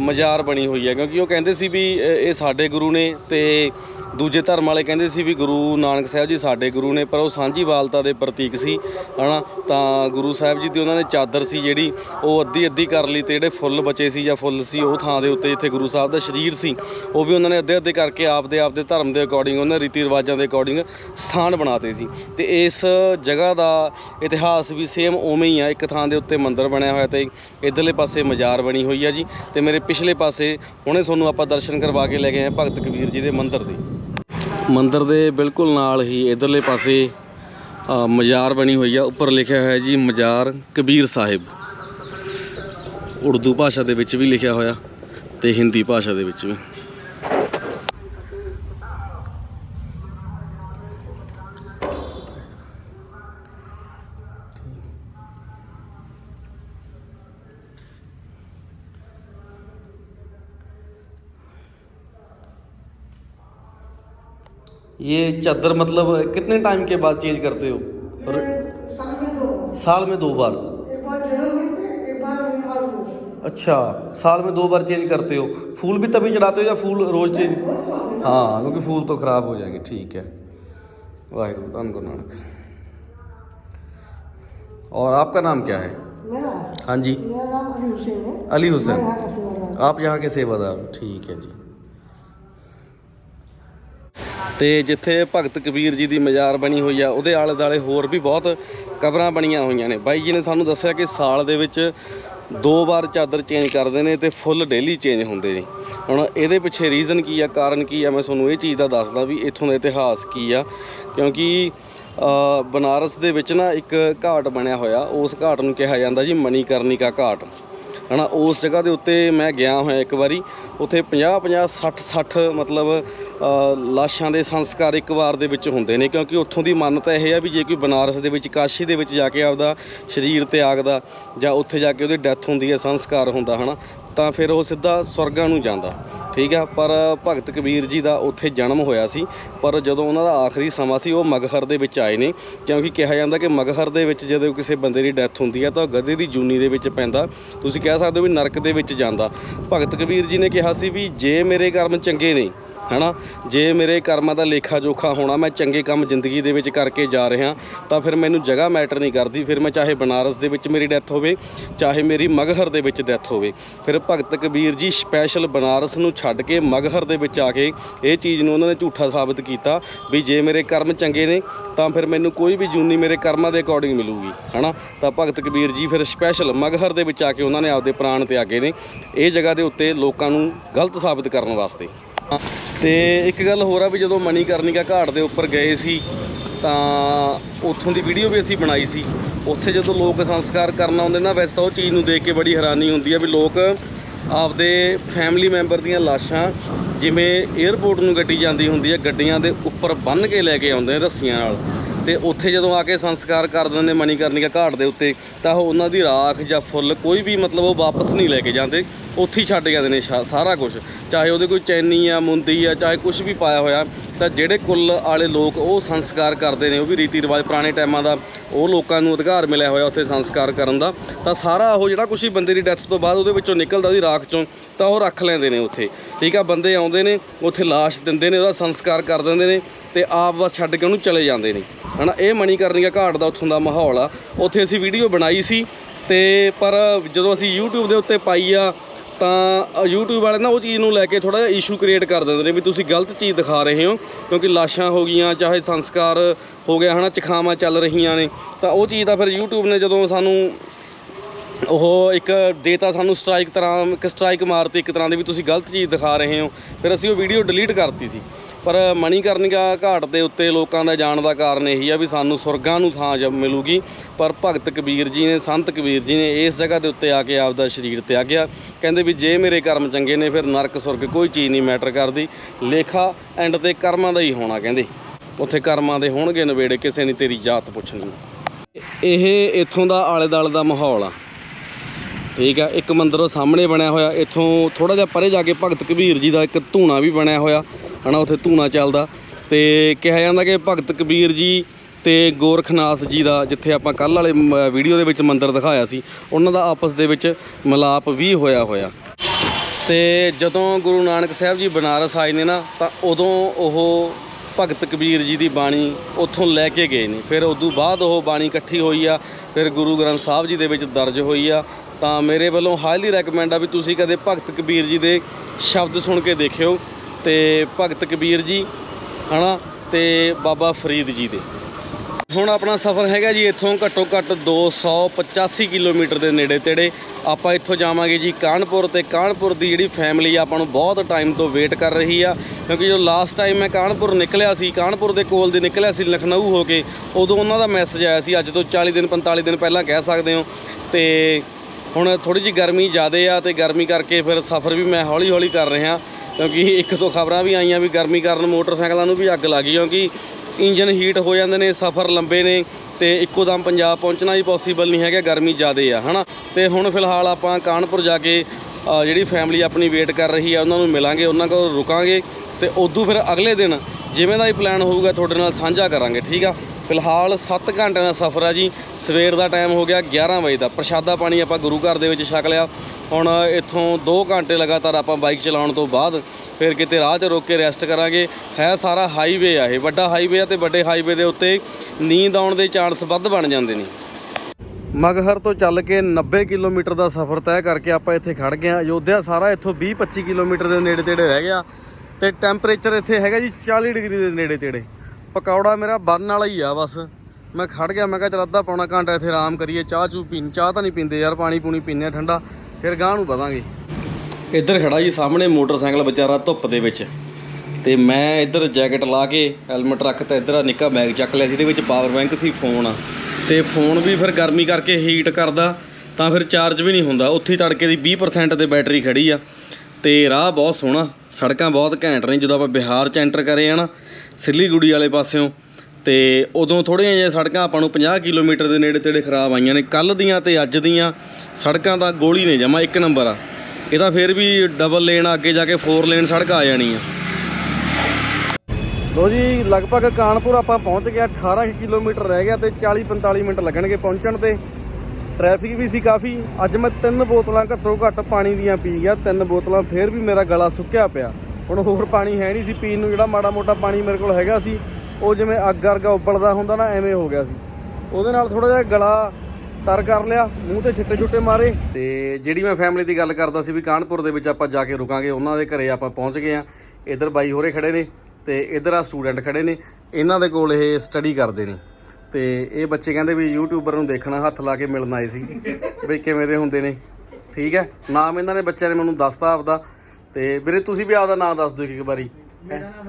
ਮਜ਼ਾਰ ਬਣੀ ਹੋਈ ਹੈ, ਕਿਉਂਕਿ ਉਹ ਕਹਿੰਦੇ ਸੀ ਵੀ ਇਹ ਸਾਡੇ ਗੁਰੂ ਨੇ ਤੇ ਦੂਜੇ ਧਰਮ ਵਾਲੇ ਕਹਿੰਦੇ ਸੀ ਵੀ ਗੁਰੂ ਨਾਨਕ ਸਾਹਿਬ ਜੀ ਸਾਡੇ ਗੁਰੂ ਨੇ, ਪਰ ਉਹ ਸਾਂਝੀ ਵਾਲਤਾ ਦੇ ਪ੍ਰਤੀਕ ਸੀ, ਹਨਾ? ਤਾਂ ਗੁਰੂ ਸਾਹਿਬ ਜੀ ਦੀ ਉਹਨਾਂ ਨੇ ਚਾਦਰ ਸੀ ਜਿਹੜੀ, ਉਹ ਅੱਧੀ ਅੱਧੀ ਕਰ ਲਈ ਤੇ ਜਿਹੜੇ ਫੁੱਲ ਬਚੇ ਸੀ ਜਾਂ ਫੁੱਲ ਸੀ, ਉਹ ਥਾਂ ਦੇ ਉੱਤੇ ਜਿੱਥੇ ਗੁਰੂ ਸਾਹਿਬ ਦਾ ਸਰੀਰ ਸੀ, ਉਹ ਵੀ ਉਹਨਾਂ ਨੇ ਅੱਧੇ ਅੱਧੇ ਕਰਕੇ ਆਪਦੇ ਆਪਦੇ ਧਰਮ ਦੇ ਅਕੋਰਡਿੰਗ ਉਹਨਾਂ ਰੀਤੀ ਰਿਵਾਜਾਂ ਦੇ ਅਕੋਰਡਿੰਗ ਸਥਾਨ ਬਣਾਤੇ ਸੀ। ਤੇ ਇਸ ਜਗ੍ਹਾ ਦਾ ਇਤਿਹਾਸ ਵੀ ਸੇਮ ਉਵੇਂ ਹੀ ਆ, ਇੱਕ ਥਾਂ ਦੇ ਉੱਤੇ ਮੰਦਿਰ ਬਣਿਆ ਹੋਇਆ ਤੇ ਇਧਰਲੇ ਪਾਸੇ ਮਜ਼ਾਰ ਬਣੀ ਹੋਈ ਆ ਜੀ। ਤੇ ਮੇਰੇ ਪਿਛਲੇ ਪਾਸੇ ਹੁਣੇ ਤੁਹਾਨੂੰ ਆਪਾਂ ਦਰਸ਼ਨ ਕਰਵਾ ਕੇ ਲੈ ਗਏ ਆ ਭਗਤ ਕਬੀਰ ਜੀ ਦੇ ਮੰਦਿਰ ਦੇ। ਮੰਦਿਰ ਦੇ ਬਿਲਕੁਲ ਨਾਲ ਹੀ ਇਧਰਲੇ ਪਾਸੇ ਮਜ਼ਾਰ ਬਣੀ ਹੋਈ ਆ। ਉੱਪਰ ਲਿਖਿਆ ਹੋਇਆ ਜੀ ਮਜ਼ਾਰ ਕਬੀਰ ਸਾਹਿਬ। ਉਰਦੂ ਭਾਸ਼ਾ ਦੇ ਵਿੱਚ ਵੀ ਲਿਖਿਆ ਹੋਇਆ ਤੇ ਹਿੰਦੀ ਭਾਸ਼ਾ ਦੇ ਵਿੱਚ ਵੀ। ये चादर मतलब कितने टाइम के बाद चेंज करते हो? साल में दो बार। साल में दो बार। एक बार एक बार अच्छा साल में दो बार चेंज करते हो। फूल भी तभी चढ़ाते हो या फूल रोज चेंज हाँ क्योंकि फूल तो खराब हो जाएँगे ठीक है। वाहिगुरु धन गुरु नानक। और आपका नाम क्या है? मेरा? हाँ जी। मेरा नाम अली हुसैन है। अली हुसैन। ਆਪ यहाँ के सेवादार ठीक है जी। ਤੇ ਜਿੱਥੇ ਭਗਤ ਕਬੀਰ ਜੀ ਦੀ ਮਜ਼ਾਰ ਬਣੀ ਹੋਈ ਆ, ਉਹਦੇ ਆਲੇ ਦਾਲੇ ਹੋਰ ਵੀ ਬਹੁਤ ਕਬਰਾਂ ਬਣੀਆਂ ਹੋਈਆਂ ਨੇ। ਬਾਈ ਜੀ ਨੇ ਸਾਨੂੰ ਦੱਸਿਆ ਕਿ ਸਾਲ ਦੇ ਵਿੱਚ ਦੋ ਵਾਰ ਚਾਦਰ ਚੇਂਜ ਕਰਦੇ ਨੇ ਤੇ ਫੁੱਲ ਡੇਲੀ ਚੇਂਜ ਹੁੰਦੇ ਨੇ। ਹੁਣ ਇਹਦੇ ਪਿੱਛੇ ਰੀਜ਼ਨ ਕੀ ਆ, ਕਾਰਨ ਕੀ ਆ, ਮੈਂ ਤੁਹਾਨੂੰ ਇਹ ਚੀਜ਼ ਦਾ ਦੱਸਦਾ ਵੀ ਇੱਥੋਂ ਦਾ ਇਤਿਹਾਸ ਕੀ ਆ। ਕਿਉਂਕਿ ਬਨਾਰਸ ਦੇ ਵਿੱਚ ਨਾ ਇੱਕ ਘਾਟ ਬਣਿਆ ਹੋਇਆ, ਉਸ ਘਾਟ ਨੂੰ ਕਿਹਾ ਜਾਂਦਾ ਜੀ ਮਨੀਕਰਨਿਕਾ ਘਾਟ। ਹਨਾ, ਉਸ ਜਗ੍ਹਾ ਦੇ ਉੱਤੇ ਮੈਂ ਗਿਆ ਹੋਇਆ ਇੱਕ ਵਾਰੀ। ਉੱਥੇ 50 50 60 60 ਮਤਲਬ ਲਾਸ਼ਾਂ ਦੇ ਸੰਸਕਾਰ ਇੱਕ ਵਾਰ ਦੇ ਵਿੱਚ ਹੁੰਦੇ ਨੇ, ਕਿਉਂਕਿ ਉੱਥੋਂ ਦੀ ਮਾਨਤਾ ਇਹ ਹੈ ਵੀ ਜੇ ਕੋਈ ਬਨਾਰਸ ਦੇ ਵਿੱਚ, ਕਾਸ਼ੀ ਦੇ ਵਿੱਚ ਜਾ ਕੇ ਆਪਦਾ ਸਰੀਰ ਤਿਆਗਦਾ ਜਾਂ ਉੱਥੇ ਜਾ ਕੇ ਉਹਦੀ ਡੈਥ ਹੁੰਦੀ ਹੈ, ਸੰਸਕਾਰ ਹੁੰਦਾ, ਹਨਾ। ਤਾਂ ਫਿਰ ਉਹ ਸਿੱਧਾ ਸਵਰਗਾਂ ਨੂੰ ਜਾਂਦਾ। ਠੀਕ ਆ, ਪਰ ਭਗਤ ਕਬੀਰ ਜੀ ਦਾ ਉੱਥੇ ਜਨਮ ਹੋਇਆ ਸੀ। ਪਰ ਜਦੋਂ ਉਹਨਾਂ ਦਾ ਆਖਰੀ ਸਮਾਂ ਸੀ, ਉਹ ਮਗਹਰ ਦੇ ਵਿੱਚ ਆਏ ਨੇ। ਕਿਉਂਕਿ ਕਿਹਾ ਜਾਂਦਾ ਕਿ ਮਗਹਰ ਦੇ ਵਿੱਚ ਜਦੋਂ ਕਿਸੇ ਬੰਦੇ ਦੀ ਡੈਥ ਹੁੰਦੀ ਹੈ ਤਾਂ ਉਹ ਗਧੇ ਦੀ ਜੂਨੀ ਦੇ ਵਿੱਚ ਪੈਂਦਾ। ਤੁਸੀਂ ਕਹਿ ਸਕਦੇ ਹੋ ਵੀ ਨਰਕ ਦੇ ਵਿੱਚ ਜਾਂਦਾ। ਭਗਤ ਕਬੀਰ ਜੀ ਨੇ ਕਿਹਾ ਸੀ ਵੀ ਜੇ ਮੇਰੇ ਕਰਮ ਚੰਗੇ ਨੇ ਹਨਾ? ਜੇ ਮੇਰੇ ਕਰਮਾਂ ਦਾ ਲੇਖਾ ਜੋਖਾ ਹੋਣਾ, ਮੈਂ ਚੰਗੇ ਕੰਮ ਜ਼ਿੰਦਗੀ ਦੇ ਵਿੱਚ ਕਰਕੇ ਜਾ ਰਿਹਾ, ਤਾਂ ਫਿਰ ਮੈਨੂੰ ਜਗ੍ਹਾ ਮੈਟਰ ਨਹੀਂ ਕਰਦੀ। ਫਿਰ ਮੈਂ ਚਾਹੇ ਬਨਾਰਸ ਦੇ ਵਿੱਚ ਮੇਰੀ ਡੈਥ ਹੋਵੇ, ਚਾਹੇ ਮੇਰੀ ਮਗਹਰ ਦੇ ਵਿੱਚ ਡੈਥ ਹੋਵੇ। ਫਿਰ ਭਗਤ ਕਬੀਰ ਜੀ ਸਪੈਸ਼ਲ ਬਨਾਰਸ ਨੂੰ ਛੱਡ ਕੇ ਮਗਹਰ ਦੇ ਵਿੱਚ ਆ ਕੇ ਇਹ ਚੀਜ਼ ਨੂੰ ਉਹਨਾਂ ਨੇ ਝੂਠਾ ਸਾਬਤ ਕੀਤਾ ਵੀ ਜੇ ਮੇਰੇ ਕਰਮ ਚੰਗੇ ਨੇ, ਤਾਂ ਫਿਰ ਮੈਨੂੰ ਕੋਈ ਵੀ ਜੂਨੀ ਮੇਰੇ ਕਰਮਾਂ ਦੇ ਅਕੋਰਡਿੰਗ ਮਿਲੂਗੀ, ਹਨਾ? ਤਾਂ ਭਗਤ ਕਬੀਰ ਜੀ ਫਿਰ ਸਪੈਸ਼ਲ ਮਗਹਰ ਦੇ ਵਿੱਚ ਆ ਕੇ ਉਹਨਾਂ ਨੇ ਆਪਦੇ ਪ੍ਰਾਣ ਤਿਆਗੇ ਨੇ। ਇਹ ਜਗ੍ਹਾ ਦੇ ਉੱਤੇ ਲੋਕਾਂ ਨੂੰ ਗਲਤ ਸਾਬਤ ਕਰਨ ਵਾਸਤੇ। ਤੇ ਇੱਕ ਗੱਲ ਹੋਰ ਆ ਵੀ ਜਦੋਂ ਮਣੀਕਰਨਿਕਾ ਘਾਟ ਦੇ ਉੱਪਰ ਗਏ ਸੀ, ਤਾਂ ਉੱਥੋਂ ਦੀ ਵੀਡੀਓ ਵੀ ਅਸੀਂ ਬਣਾਈ ਸੀ। ਉੱਥੇ ਜਦੋਂ ਲੋਕ ਸੰਸਕਾਰ ਕਰਨ ਆਉਂਦੇ ਨਾ, ਵੈਸੇ ਤਾਂ ਉਹ ਚੀਜ਼ ਨੂੰ ਦੇਖ ਕੇ ਬੜੀ ਹੈਰਾਨੀ ਹੁੰਦੀ ਆ ਵੀ ਲੋਕ ਆਪਦੇ ਫੈਮਿਲੀ ਮੈਂਬਰ ਦੀਆਂ ਲਾਸ਼ਾਂ ਜਿਵੇਂ 에ਅਰਪੋਰਟ ਨੂੰ ਗੱਡੀ ਜਾਂਦੀ ਹੁੰਦੀ ਹੈ ਗੱਡੀਆਂ ਦੇ ਉੱਪਰ ਬੰਨ੍ਹ ਕੇ ਲੈ ਕੇ ਆਉਂਦੇ ਰੱਸੀਆਂ ਨਾਲ। ਤੇ ਉੱਥੇ ਜਦੋਂ ਆ ਕੇ ਸੰਸਕਾਰ ਕਰ ਦਿੰਦੇ ਮਣੀਕਰਨਿਕਾ ਘਾਟ ਦੇ ਉੱਤੇ, ਤਾਂ ਉਹ ਉਹਨਾਂ ਦੀ ਰਾਖ ਜਾਂ ਫੁੱਲ ਕੋਈ ਵੀ ਮਤਲਬ ਉਹ ਵਾਪਸ ਨਹੀਂ ਲੈ ਕੇ ਜਾਂਦੇ, ਉੱਥੇ ਹੀ ਛੱਡ ਜਾਂਦੇ ਨੇ ਸ਼ਾ- ਸਾਰਾ ਕੁਝ ਚਾਹੇ ਉਹਦੇ ਕੋਈ ਚੈਨੀ ਆ, ਮੁੰਦੀ ਆ, ਚਾਹੇ ਕੁਝ ਵੀ ਪਾਇਆ ਹੋਇਆ, ਤਾਂ ਜਿਹੜੇ ਕੁੱਲ ਵਾਲੇ ਲੋਕ ਉਹ ਸੰਸਕਾਰ ਕਰਦੇ ਨੇ, ਉਹ ਵੀ ਰੀਤੀ ਰਿਵਾਜ ਪੁਰਾਣੇ ਟਾਈਮਾਂ ਦਾ, ਉਹ ਲੋਕਾਂ ਨੂੰ ਅਧਿਕਾਰ ਮਿਲਿਆ ਹੋਇਆ ਉੱਥੇ ਸੰਸਕਾਰ ਕਰਨ ਦਾ। ਤਾਂ ਸਾਰਾ ਉਹ ਜਿਹੜਾ ਕੁਝ ਹੀ ਬੰਦੇ ਦੀ ਡੈਥ ਤੋਂ ਬਾਅਦ ਉਹਦੇ ਵਿੱਚੋਂ ਨਿਕਲਦਾ ਉਹਦੀ ਰਾਖ ਚੋਂ, ਤਾਂ ਉਹ ਰੱਖ ਲੈਂਦੇ ਨੇ ਉੱਥੇ। ਠੀਕ ਆ, ਬੰਦੇ ਆਉਂਦੇ ਨੇ, ਉੱਥੇ ਲਾਸ਼ ਦਿੰਦੇ ਨੇ, ਉਹਦਾ ਸੰਸਕਾਰ ਕਰ ਦਿੰਦੇ ਨੇ, ਤੇ ਆਪ ਬਸ ਛੱਡ ਕੇ ਉਹਨੂੰ ਚਲੇ ਜਾਂਦੇ ਨੇ। ਹਨਾ ਇਹ ਮਣੀਕਰਨੀਆ ਘਾਟ ਦਾ ਉੱਥੋਂ ਦਾ ਮਾਹੌਲ ਆ। ਉੱਥੇ ਅਸੀਂ ਵੀਡੀਓ ਬਣਾਈ ਸੀ ਤੇ ਪਰ ਜਦੋਂ ਅਸੀਂ YouTube ਦੇ ਉੱਤੇ ਪਾਈ ਆ ਤਾਂ ਅ, YouTube ਵਾਲੇ ਨਾ ਉਹ ਚੀਜ਼ ਨੂੰ ਲੈ ਕੇ ਥੋੜਾ ਜਿਹਾ ਇਸ਼ੂ ਕ੍ਰੀਏਟ ਕਰ ਦਿੰਦੇ ਨੇ ਵੀ ਤੁਸੀਂ ਗਲਤ ਚੀਜ਼ ਦਿਖਾ ਰਹੇ ਹੋ ਕਿਉਂਕਿ ਲਾਸ਼ਾਂ ਹੋ ਗਈਆਂ ਚਾਹੇ ਸੰਸਕਾਰ ਹੋ ਗਿਆ ਹਨਾ ਚਖਾਵਾਂ ਚੱਲ ਰਹੀਆਂ ਨੇ ਤਾਂ ਉਹ ਚੀਜ਼ ਦਾ ਫਿਰ YouTube ਨੇ ਜਦੋਂ ਸਾਨੂੰ ਉਹ ਇੱਕ ਦੇਤਾ ਸਾਨੂੰ ਸਟ੍ਰਾਈਕ ਤਰ੍ਹਾਂ, ਇੱਕ ਸਟ੍ਰਾਈਕ ਮਾਰਤੀ, ਇੱਕ ਤਰ੍ਹਾਂ ਦੀ ਵੀ ਤੁਸੀਂ ਗਲਤ ਚੀਜ਼ ਦਿਖਾ ਰਹੇ ਹੋ। ਫਿਰ ਅਸੀਂ ਉਹ ਵੀਡੀਓ ਡਿਲੀਟ ਕਰਤੀ ਸੀ। ਪਰ ਮਣੀਕਰਨਿਕਾ ਘਾਟ ਦੇ ਉੱਤੇ ਲੋਕਾਂ ਦਾ ਜਾਣ ਦਾ ਕਾਰਨ ਇਹੀ ਆ ਵੀ ਸਾਨੂੰ ਸੁਰਗਾਂ ਨੂੰ ਥਾਂ ਜਬ ਮਿਲੂਗੀ। ਪਰ ਭਗਤ ਕਬੀਰ ਜੀ ਨੇ, ਸੰਤ ਕਬੀਰ ਜੀ ਨੇ ਇਸ ਜਗ੍ਹਾ ਦੇ ਉੱਤੇ ਆ ਕੇ ਆਪਦਾ ਸਰੀਰ ਤਿਆਗਿਆ। ਕਹਿੰਦੇ ਵੀ ਜੇ ਮੇਰੇ ਕਰਮ ਚੰਗੇ ਨੇ, ਫਿਰ ਨਰਕ ਸੁਰਗ ਕੋਈ ਚੀਜ਼ ਨਹੀਂ ਮੈਟਰ ਕਰਦੀ। ਲੇਖਾ ਐਂਡ ਤੇ ਕਰਮਾਂ ਦਾ ਹੀ ਹੋਣਾ ਕਹਿੰਦੇ। ਉੱਥੇ ਕਰਮਾਂ ਦੇ ਹੋਣਗੇ ਨਵੇੜੇ, ਕਿਸੇ ਨੇ ਤੇਰੀ ਜਾਤ ਪੁੱਛਣੀ। ਇਹ ਇੱਥੋਂ ਦਾ ਆਲੇ ਦਾਲੇ ਦਾ ਮਾਹੌਲ ਆ। ਠੀਕ ਆ, ਇੱਕ ਮੰਦਿਰ ਸਾਹਮਣੇ ਬਣਿਆ ਹੋਇਆ, ਇੱਥੋਂ ਥੋੜਾ ਜਿਹਾ ਪਰੇ ਜਾ ਕੇ ਭਗਤ ਕਬੀਰ ਜੀ ਦਾ ਇੱਕ ਧੂਣਾ ਵੀ ਬਣਿਆ ਹੋਇਆ, ਹਨਾ, ਉੱਥੇ ਧੂਣਾ ਚੱਲਦਾ। ਤੇ ਕਿਹਾ ਜਾਂਦਾ ਕਿ ਭਗਤ ਕਬੀਰ ਜੀ ਤੇ ਗੋਰਖਨਾਥ ਜੀ ਦਾ, ਜਿੱਥੇ ਆਪਾਂ ਕੱਲ ਵਾਲੇ ਵੀਡੀਓ ਦੇ ਵਿੱਚ ਮੰਦਿਰ ਦਿਖਾਇਆ ਸੀ, ਉਹਨਾਂ ਦਾ ਆਪਸ ਦੇ ਵਿੱਚ ਮਿਲਾਪ ਵੀ ਹੋਇਆ ਹੋਇਆ। ਤੇ ਜਦੋਂ ਗੁਰੂ ਨਾਨਕ ਸਾਹਿਬ ਜੀ ਬਨਾਰਸ ਆਏ ਨੇ ਨਾ, ਤਾਂ ਉਦੋਂ ਉਹ ਭਗਤ ਕਬੀਰ ਜੀ ਦੀ ਬਾਣੀ ਉੱਥੋਂ ਲੈ ਕੇ ਗਏ ਨੇ। ਫਿਰ ਉਦੋਂ ਬਾਅਦ ਉਹ ਬਾਣੀ ਇਕੱਠੀ ਹੋਈ ਆ, ਫਿਰ ਗੁਰੂ ਗ੍ਰੰਥ ਸਾਹਿਬ ਜੀ ਦੇ ਵਿੱਚ ਦਰਜ ਹੋਈ ਆ ਤਾਂ ਮੇਰੇ ਵੱਲੋਂ ਹਾਈਲੀ ਰეკਮੈਂਡ ਆ ਵੀ ਤੁਸੀਂ ਕਦੇ ਭਗਤ ਕਬੀਰ ਜੀ ਦੇ ਸ਼ਬਦ ਸੁਣ ਕੇ ਦੇਖਿਓ ਤੇ ਭਗਤ ਕਬੀਰ ਜੀ, ਹਨਾ, ਤੇ ਬਾਬਾ ਫਰੀਦ ਜੀ ਦੇ। ਹੁਣ ਆਪਣਾ ਸਫ਼ਰ ਹੈਗਾ ਜੀ ਇੱਥੋਂ ਘੱਟੋ ਘੱਟ 285 ਕਿਲੋਮੀਟਰ ਦੇ ਨੇੜੇ ਤੇੜੇ। ਆਪਾਂ ਇੱਥੋਂ ਜਾਵਾਂਗੇ ਜੀ ਕਾਨਪੁਰ ਤੇ ਕਾਨਪੁਰ ਦੀ ਜਿਹੜੀ ਫੈਮਿਲੀ ਆਪਾਂ ਨੂੰ ਬਹੁਤ ਟਾਈਮ ਤੋਂ ਵੇਟ ਕਰ ਰਹੀ ਆ। ਕਿਉਂਕਿ ਜੋ ਲਾਸਟ ਟਾਈਮ ਮੈਂ ਕਾਨਪੁਰ ਨਿਕਲਿਆ ਸੀ, ਕਾਨਪੁਰ ਦੇ ਕੋਲ ਦੀ ਨਿਕਲਿਆ ਸੀ, ਲਖਨਊ ਹੋ ਕੇ, ਉਦੋਂ ਉਹਨਾਂ ਦਾ ਮੈਸੇਜ ਆਇਆ ਸੀ, ਅੱਜ ਤੋਂ 40 ਦਿਨ 45 ਦਿਨ ਪਹਿਲਾਂ ਕਹਿ ਸਕਦੇ ਹੋ। ਤੇ ਹੁਣ ਥੋੜੀ ਜਿਹੀ ਗਰਮੀ ਜ਼ਿਆਦੇ ਆ ਤੇ ਗਰਮੀ ਕਰਕੇ ਫਿਰ ਸਫ਼ਰ ਵੀ ਮੈਂ ਹੌਲੀ ਹੌਲੀ ਕਰ ਰਿਹਾ, ਕਿਉਂਕਿ ਇੱਕ ਤੋਂ ਖਬਰਾਂ ਵੀ ਆਈਆਂ ਵੀ ਗਰਮੀ ਕਾਰਨ ਮੋਟਰਸਾਈਕਲਾਂ ਨੂੰ ਵੀ ਅੱਗ ਲੱਗ ਗਈ, ਕਿਉਂਕਿ ਇੰਜਨ ਹੀਟ ਹੋ ਜਾਂਦੇ ਨੇ, ਸਫ਼ਰ ਲੰਬੇ ਨੇ ਤੇ ਇੱਕੋ ਦਮ ਪੰਜਾਬ ਪਹੁੰਚਣਾ ਹੀ ਪੋਸੀਬਲ ਨਹੀਂ ਹੈਗਾ, ਗਰਮੀ ਜ਼ਿਆਦੇ ਆ, ਹਨਾ? ਤੇ ਹੁਣ ਫਿਲਹਾਲ ਆਪਾਂ ਕਾਨਪੁਰ ਜਾ ਕੇ ਜਿਹੜੀ ਫੈਮਿਲੀ ਆਪਣੀ ਵੇਟ ਕਰ ਰਹੀ ਆ, ਉਹਨਾਂ ਨੂੰ ਮਿਲਾਂਗੇ, ਉਹਨਾਂ ਕੋਲ ਰੁਕਾਂਗੇ ਤੇ ਉਦੋਂ ਫਿਰ ਅਗਲੇ ਦਿਨ ਜਿਵੇਂ ਦਾ ਹੀ ਪਲਾਨ ਹੋਊਗਾ ਤੁਹਾਡੇ ਨਾਲ ਸਾਂਝਾ ਕਰਾਂਗੇ, ਠੀਕ ਆ? ਫਿਲਹਾਲ 7 ਘੰਟਿਆਂ ਦਾ ਸਫ਼ਰ ਆ ਜੀ। ਸਵੇਰ ਦਾ ਟਾਈਮ ਹੋ ਗਿਆ 11 ਵਜੇ ਦਾ। ਪ੍ਰਸ਼ਾਦਾ ਪਾਣੀ ਆਪਾਂ ਗੁਰੂ ਘਰ ਦੇ ਵਿੱਚ ਛਕ ਲਿਆ। ਹੁਣ ਇੱਥੋਂ 2 ਘੰਟੇ ਲਗਾਤਾਰ ਆਪਾਂ ਬਾਈਕ ਚਲਾਉਣ ਤੋਂ ਬਾਅਦ ਫਿਰ ਕਿਤੇ ਰਾਹ 'ਚ ਰੋਕ ਕੇ ਰੈਸਟ ਕਰਾਂਗੇ। ਹੈ ਸਾਰਾ ਹਾਈਵੇ ਆ ਇਹ। ਵੱਡਾ ਹਾਈਵੇ ਆ ਤੇ ਵੱਡੇ ਹਾਈਵੇ ਦੇ ਉੱਤੇ ਨੀਂਦ ਆਉਣ ਦੇ ਚਾਂਸ ਵੱਧ ਬਣ ਜਾਂਦੇ ਨੇ। ਮਗਹਰ ਤੋਂ ਚੱਲ ਕੇ 90 ਕਿਲੋਮੀਟਰ ਦਾ ਸਫ਼ਰ ਤੈਅ ਕਰਕੇ ਆਪਾਂ ਇੱਥੇ ਖੜ ਗਏ ਆ ਅਯੋਧਿਆ ਸਾਰਾ ਇੱਥੋਂ 20-25 ਕਿਲੋਮੀਟਰ ਦੇ ਨੇੜੇ ਤੇੜੇ ਰਹਿ ਗਿਆ। ਤੇ ਟੈਂਪਰੇਚਰ ਇੱਥੇ ਹੈਗਾ ਜੀ 40 ਡਿਗਰੀ ਦੇ ਨੇੜੇ ਤੇੜੇ। ਪਕੌੜਾ ਮੇਰਾ ਬਣਨ ਵਾਲਾ ਹੀ ਆ ਬਸ। ਮੈਂ ਖੜ ਗਿਆ, ਮੈਂ ਕਿਹਾ ਚੱਲ ਅੱਧਾ ਪੌਣਾ ਘੰਟਾ ਇੱਥੇ ਆਰਾਮ ਕਰੀਏ, ਚਾਹ ਚੂ ਪੀਣ, ਚਾਹ ਤਾਂ ਨਹੀਂ ਪੀਂਦੇ ਯਾਰ, ਪਾਣੀ ਪੂਣੀ ਪੀਂਦੇ ਆ ਠੰਡਾ, ਫਿਰ ਗਾਂ ਨੂੰ ਵਧਾਂਗੇ। ਇੱਧਰ ਖੜਾ ਜੀ ਸਾਹਮਣੇ ਮੋਟਰਸਾਈਕਲ ਵਿਚਾਰਾ ਧੁੱਪ ਦੇ ਵਿੱਚ। ਤੇ ਮੈਂ ਇੱਧਰ ਜੈਕਟ ਲਾ ਕੇ ਹੈਲਮਟ ਰੱਖ ਤਾਂ, ਇੱਧਰ ਆ ਨਿੱਕਾ ਬੈਗ ਚੱਕ ਲਿਆ ਸੀ, ਇਹਦੇ ਵਿੱਚ ਪਾਵਰ ਬੈਂਕ ਸੀ ਫੋਨ ਆ। ਤੇ ਫੋਨ ਵੀ ਫਿਰ ਗਰਮੀ ਕਰਕੇ ਹੀਟ ਕਰਦਾ, ਤਾਂ ਫਿਰ ਚਾਰਜ ਵੀ ਨਹੀਂ ਹੁੰਦਾ। ਉੱਥੇ ਤੜਕੇ ਦੀ 20% ਤੇ ਬੈਟਰੀ ਖੜੀ ਆ। ਤੇ ਰਾਹ ਬਹੁਤ ਸੋਹਣਾ। ਸੜਕਾਂ ਬਹੁਤ ਘੈਂਟ ਨੇ, ਜਦੋਂ ਆਪਾਂ ਬਿਹਾਰ ਚ ਐਂਟਰ ਕਰੇ ਆ ਨਾ ਸਿੱਲੀਗੁੜੀ ਵਾਲੇ ਪਾਸਿਓਂ, ਤੇ ਉਦੋਂ ਥੋੜ੍ਹੀਆਂ ਜਿਹੀਆਂ ਸੜਕਾਂ ਆਪਾਂ ਨੂੰ 50 ਕਿਲੋਮੀਟਰ ਦੇ ਨੇੜੇ ਤੇੜੇ ਖਰਾਬ ਆਈਆਂ ਨੇ। ਕੱਲ ਦੀਆਂ ਤੇ ਅੱਜ ਦੀਆਂ ਸੜਕਾਂ ਦਾ ਗੋਲੀ ਨੇ ਜਮਾ ਇੱਕ ਨੰਬਰ ਆ। ਇਹਦਾ ਫਿਰ ਵੀ ਡਬਲ ਲੇਨ ਅੱਗੇ ਜਾ ਕੇ 4 ਲੇਨ ਸੜਕ ਆ ਜਾਣੀ ਆ। ਲੋ ਜੀ, ਲਗਭਗ ਕਾਨਪੁਰ ਆਪਾਂ ਪਹੁੰਚ ਗਿਆ 18 ਕੁ ਕਿਲੋਮੀਟਰ ਰਹਿ ਗਿਆ ਤੇ 40 45 ਮਿੰਟ ਲੱਗਣਗੇ ਪਹੁੰਚਣ ਤੇ। ਟ੍ਰੈਫਿਕ ਵੀ ਸੀ ਕਾਫੀ। ਅੱਜ ਮੈਂ ਤਿੰਨ ਬੋਤਲਾਂ ਘੱਟੋ ਘੱਟ ਪਾਣੀ ਦੀਆਂ ਪੀ ਗਿਆ, ਤਿੰਨ ਬੋਤਲਾਂ ਫੇਰ ਵੀ ਮੇਰਾ ਗਲਾ ਸੁੱਕਿਆ ਪਿਆ। ਹੁਣ ਹੋਰ ਪਾਣੀ ਹੈ ਨਹੀਂ ਸੀ ਪੀਣ ਨੂੰ, ਜਿਹੜਾ ਮਾੜਾ ਮੋਟਾ ਪਾਣੀ ਮੇਰੇ ਕੋਲ ਹੈਗਾ ਸੀ, ਉਹ ਜਿਵੇਂ ਅੱਗ ਵਰਗਾ ਉਬਲਦਾ ਹੁੰਦਾ ਨਾ, ਐਵੇਂ ਹੋ ਗਿਆ ਸੀ। ਉਹਦੇ ਨਾਲ ਥੋੜਾ ਜਿਹਾ ਗਲਾ ਤਰ ਕਰ ਲਿਆ, ਮੂੰਹ ਤੇ ਛਿੱਟੇ ਛੁੱਟੇ ਮਾਰੇ। ਤੇ ਜਿਹੜੀ ਮੈਂ ਫੈਮਿਲੀ ਦੀ ਗੱਲ ਕਰਦਾ ਸੀ ਵੀ ਕਾਨਪੁਰ ਦੇ ਵਿੱਚ ਆਪਾਂ ਜਾ ਕੇ ਰੁਕਾਂਗੇ, ਉਹਨਾਂ ਦੇ ਘਰੇ ਆਪਾਂ ਪਹੁੰਚ ਗਏ ਆ ਇੱਧਰ ਬਾਈ ਹੋਰੇ ਖੜੇ ਨੇ ਤੇ ਇੱਧਰ ਆ ਸਟੂਡੈਂਟ ਖੜੇ ਨੇ। ਇਹਨਾਂ ਦੇ ਕੋਲ ਇਹ ਸਟੱਡੀ ਕਰਦੇ ਨੇ। ਤੇ ਇਹ ਬੱਚੇ ਕਹਿੰਦੇ ਵੀ ਯੂਟਿਊਬਰ ਨੂੰ ਦੇਖਣਾ ਹੱਥ ਲਾ ਕੇ ਮਿਲਣ ਆਏ ਸੀ। ਵੀ ਕਿਵੇਂ ਦੇ ਹੁੰਦੇ ਨੇ। ਠੀਕ ਹੈ? ਨਾਮ ਇਹਨਾਂ ਨੇ ਬੱਚਿਆਂ ਨੇ ਮੈਨੂੰ ਦੱਸਤਾ ਆਪਦਾ। ਤੇ ਵੀਰੇ ਤੁਸੀਂ ਵੀ ਆਪਦਾ ਨਾਮ ਦੱਸ ਦਿਓ ਇੱਕ ਵਾਰੀ। ਮੇਰਾ ਨਾਮ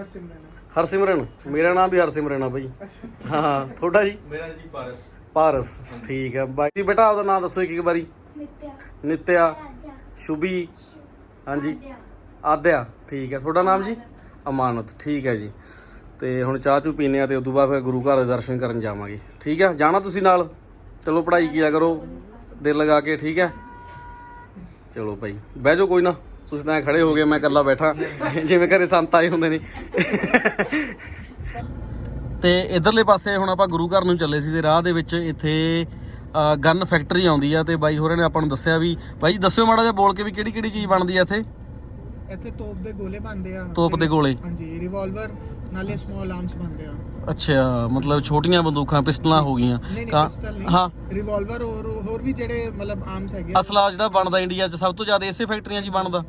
ਹਰਸਿਮਰਨ ਮੇਰਾ ਨਾਮ ਵੀ ਹਰਸਿਮਰਨ ਆ ਬਾਈ। ਹਾਂ ਤੁਹਾਡਾ ਜੀ? ਮੇਰਾ ਜੀ ਪਾਰਸ। ਪਾਰਸ। ਠੀਕ ਹੈ। ਬਾਈ ਜੀ ਬੇਟਾ ਆਪਦਾ ਨਾਮ ਦੱਸੋ ਇੱਕ ਇੱਕ ਵਾਰੀ। ਨਿਤਿਆ। ਸ਼ੁਭੀ। ਹਾਂਜੀ। ਆਦਿਆ। ਠੀਕ ਹੈ। ਤੁਹਾਡਾ ਨਾਮ ਜੀ? ਅਮਾਨਤ। ਠੀਕ ਹੈ ਜੀ। ਤੇ ਹੁਣ ਚਾਹ ਚੂ ਪੀਨੇ ਆ ਤੇ ਉਦੋਂ ਬਾਅਦ ਫਿਰ ਗੁਰੂ ਘਰ ਦੇ ਦਰਸ਼ਨ ਕਰਨ ਜਾਵਾਂਗੇ। ਠੀਕ ਹੈ ਜਾਣਾ ਤੁਸੀਂ ਨਾਲ? ਚਲੋ ਪੜ੍ਹਾਈ ਕੀਆ ਕਰੋ? ਦਿਲ ਲਗਾ ਕੇ, ਠੀਕ ਹੈ ਚਲੋ ਭਾਈ, ਬਹਿ ਜਾਓ ਕੋਈ ਨਾ। ਤੁਸੀਂ ਤਾਂ ਐਂ ਖੜੇ ਹੋ ਗਏ, ਮੈਂ ਇਕੱਲਾ ਬੈਠਾ। ਜਿਵੇਂ ਘਰੇ ਸੰਤ ਆਏ ਹੁੰਦੇ ਨੇ। ਤੇ ਇਧਰਲੇ ਪਾਸੇ ਹੁਣ ਆਪਾਂ ਗੁਰੂ ਘਰ ਨੂੰ ਚੱਲੇ ਸੀ ਤੇ ਰਾਹ ਦੇ ਵਿੱਚ ਇੱਥੇ ਗਨ ਫੈਕਟਰੀ ਆਉਂਦੀ ਆ ਤੇ ਬਾਈ ਹੋਰਾਂ ਨੇ ਆਪਾਂ ਨੂੰ ਦੱਸਿਆ ਵੀ, ਬਾਈ ਜੀ ਦੱਸਿਓ ਮਾੜਾ ਜਿਹਾ ਬੋਲ ਕੇ ਵੀ ਕਿਹੜੀ ਕਿਹੜੀ ਚੀਜ਼ ਬਣਦੀ ਆ ਇੱਥੇ? ਇੱਥੇ ਤੋਪ ਦੇ ਗੋਲੇ ਬਣਦੇ ਆ। ਤੋਪ ਦੇ ਗੋਲੇ? ਹਾਂਜੀ ਰਿਵਾਲਵਰ ਨਾਲੇ ਸਮਾਲ ਆਰਮਸ ਬਣਦੇ ਆ। ਅੱਛਾ ਮਤਲਬ ਛੋਟੀਆਂ ਬੰਦੂਕਾਂ ਪਿਸਤਲਾਂ ਹੋ ਗਈਆਂ। ਨਹੀਂ ਨਹੀਂ ਹਾਂ। ਰਿਵਾਲਵਰ ਹੋਰ ਹੋਰ ਵੀ ਜਿਹੜੇ ਮਤਲਬ ਆਰਮਸ ਹੈਗੇ ਆ। ਅਸਲਾ ਜਿਹੜਾ ਬਣਦਾ ਇੰਡੀਆ 'ਚ ਸਭ ਤੋਂ ਜ਼ਿਆਦਾ ਇਸੇ ਫੈਕਟਰੀਆਂ 'ਚ ਹੀ ਬਣਦਾ।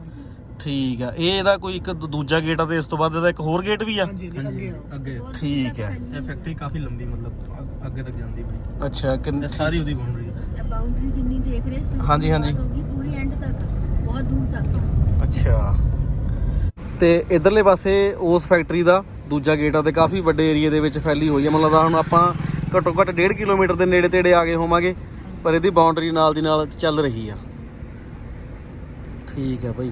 ਠੀਕ ਆ। ਇਹ ਇਹਦਾ ਕੋਈ ਇੱਕ ਦੂਜਾ ਗੇਟ ਆ ਤੇ ਇਸ ਤੋਂ ਬਾਅਦ ਇਹਦਾ ਇੱਕ ਹੋਰ ਗੇਟ ਵੀ ਆ? ਹਾਂਜੀ ਜੀ ਅੱਗੇ ਆ। ਅੱਗੇ। ਠੀਕ ਹੈ ਇਹ ਫੈਕਟਰੀ ਕਾਫੀ ਲੰਬੀ ਮਤਲਬ ਅੱਗੇ ਤੱਕ ਜਾਂਦੀ ਬਣੀ ਅੱਛਾ ਕਿੰਨ- ਇਹ ਸਾਰੀ ਉਹਦੀ ਬਾਉਂਡਰੀ ਹੈ ਬਾਉਂਡਰੀ ਜਿੰਨੀ ਦੇਖ ਰਹੇ ਸੀ ਹਾਂਜੀ, ਹਾਂਜੀ। ਹੋਗੀ ਪੂਰੀ ਐਂਡ ਤੱਕ ਬਹੁਤ ਦੂਰ ਤੱਕ। ਅੱਛਾ। ਤੇ ਇਧਰਲੇ ਪਾਸੇ ਉਸ ਫੈਕਟਰੀ ਦਾ ਦੂਜਾ ਗੇਟ ਆ ਤੇ ਕਾਫੀ ਵੱਡੇ ਏਰੀਆ ਦੇ ਵਿੱਚ ਫੈਲੀ ਹੋਈ ਹੈ ਮਤਲਬ ਲੱਗਦਾ ਹੁਣ ਆਪਾਂ ਘੱਟੋ ਘੱਟ 1.5 ਕਿਲੋਮੀਟਰ ਦੇ ਨੇੜੇ ਤੇੜੇ ਆ ਗਏ ਹੋਵਾਂਗੇ, ਪਰ ਇਹਦੀ ਬਾਉਂਡਰੀ ਨਾਲ ਦੀ ਨਾਲ ਚੱਲ ਰਹੀ ਆ। ਠੀਕ ਹੈ ਭਾਈ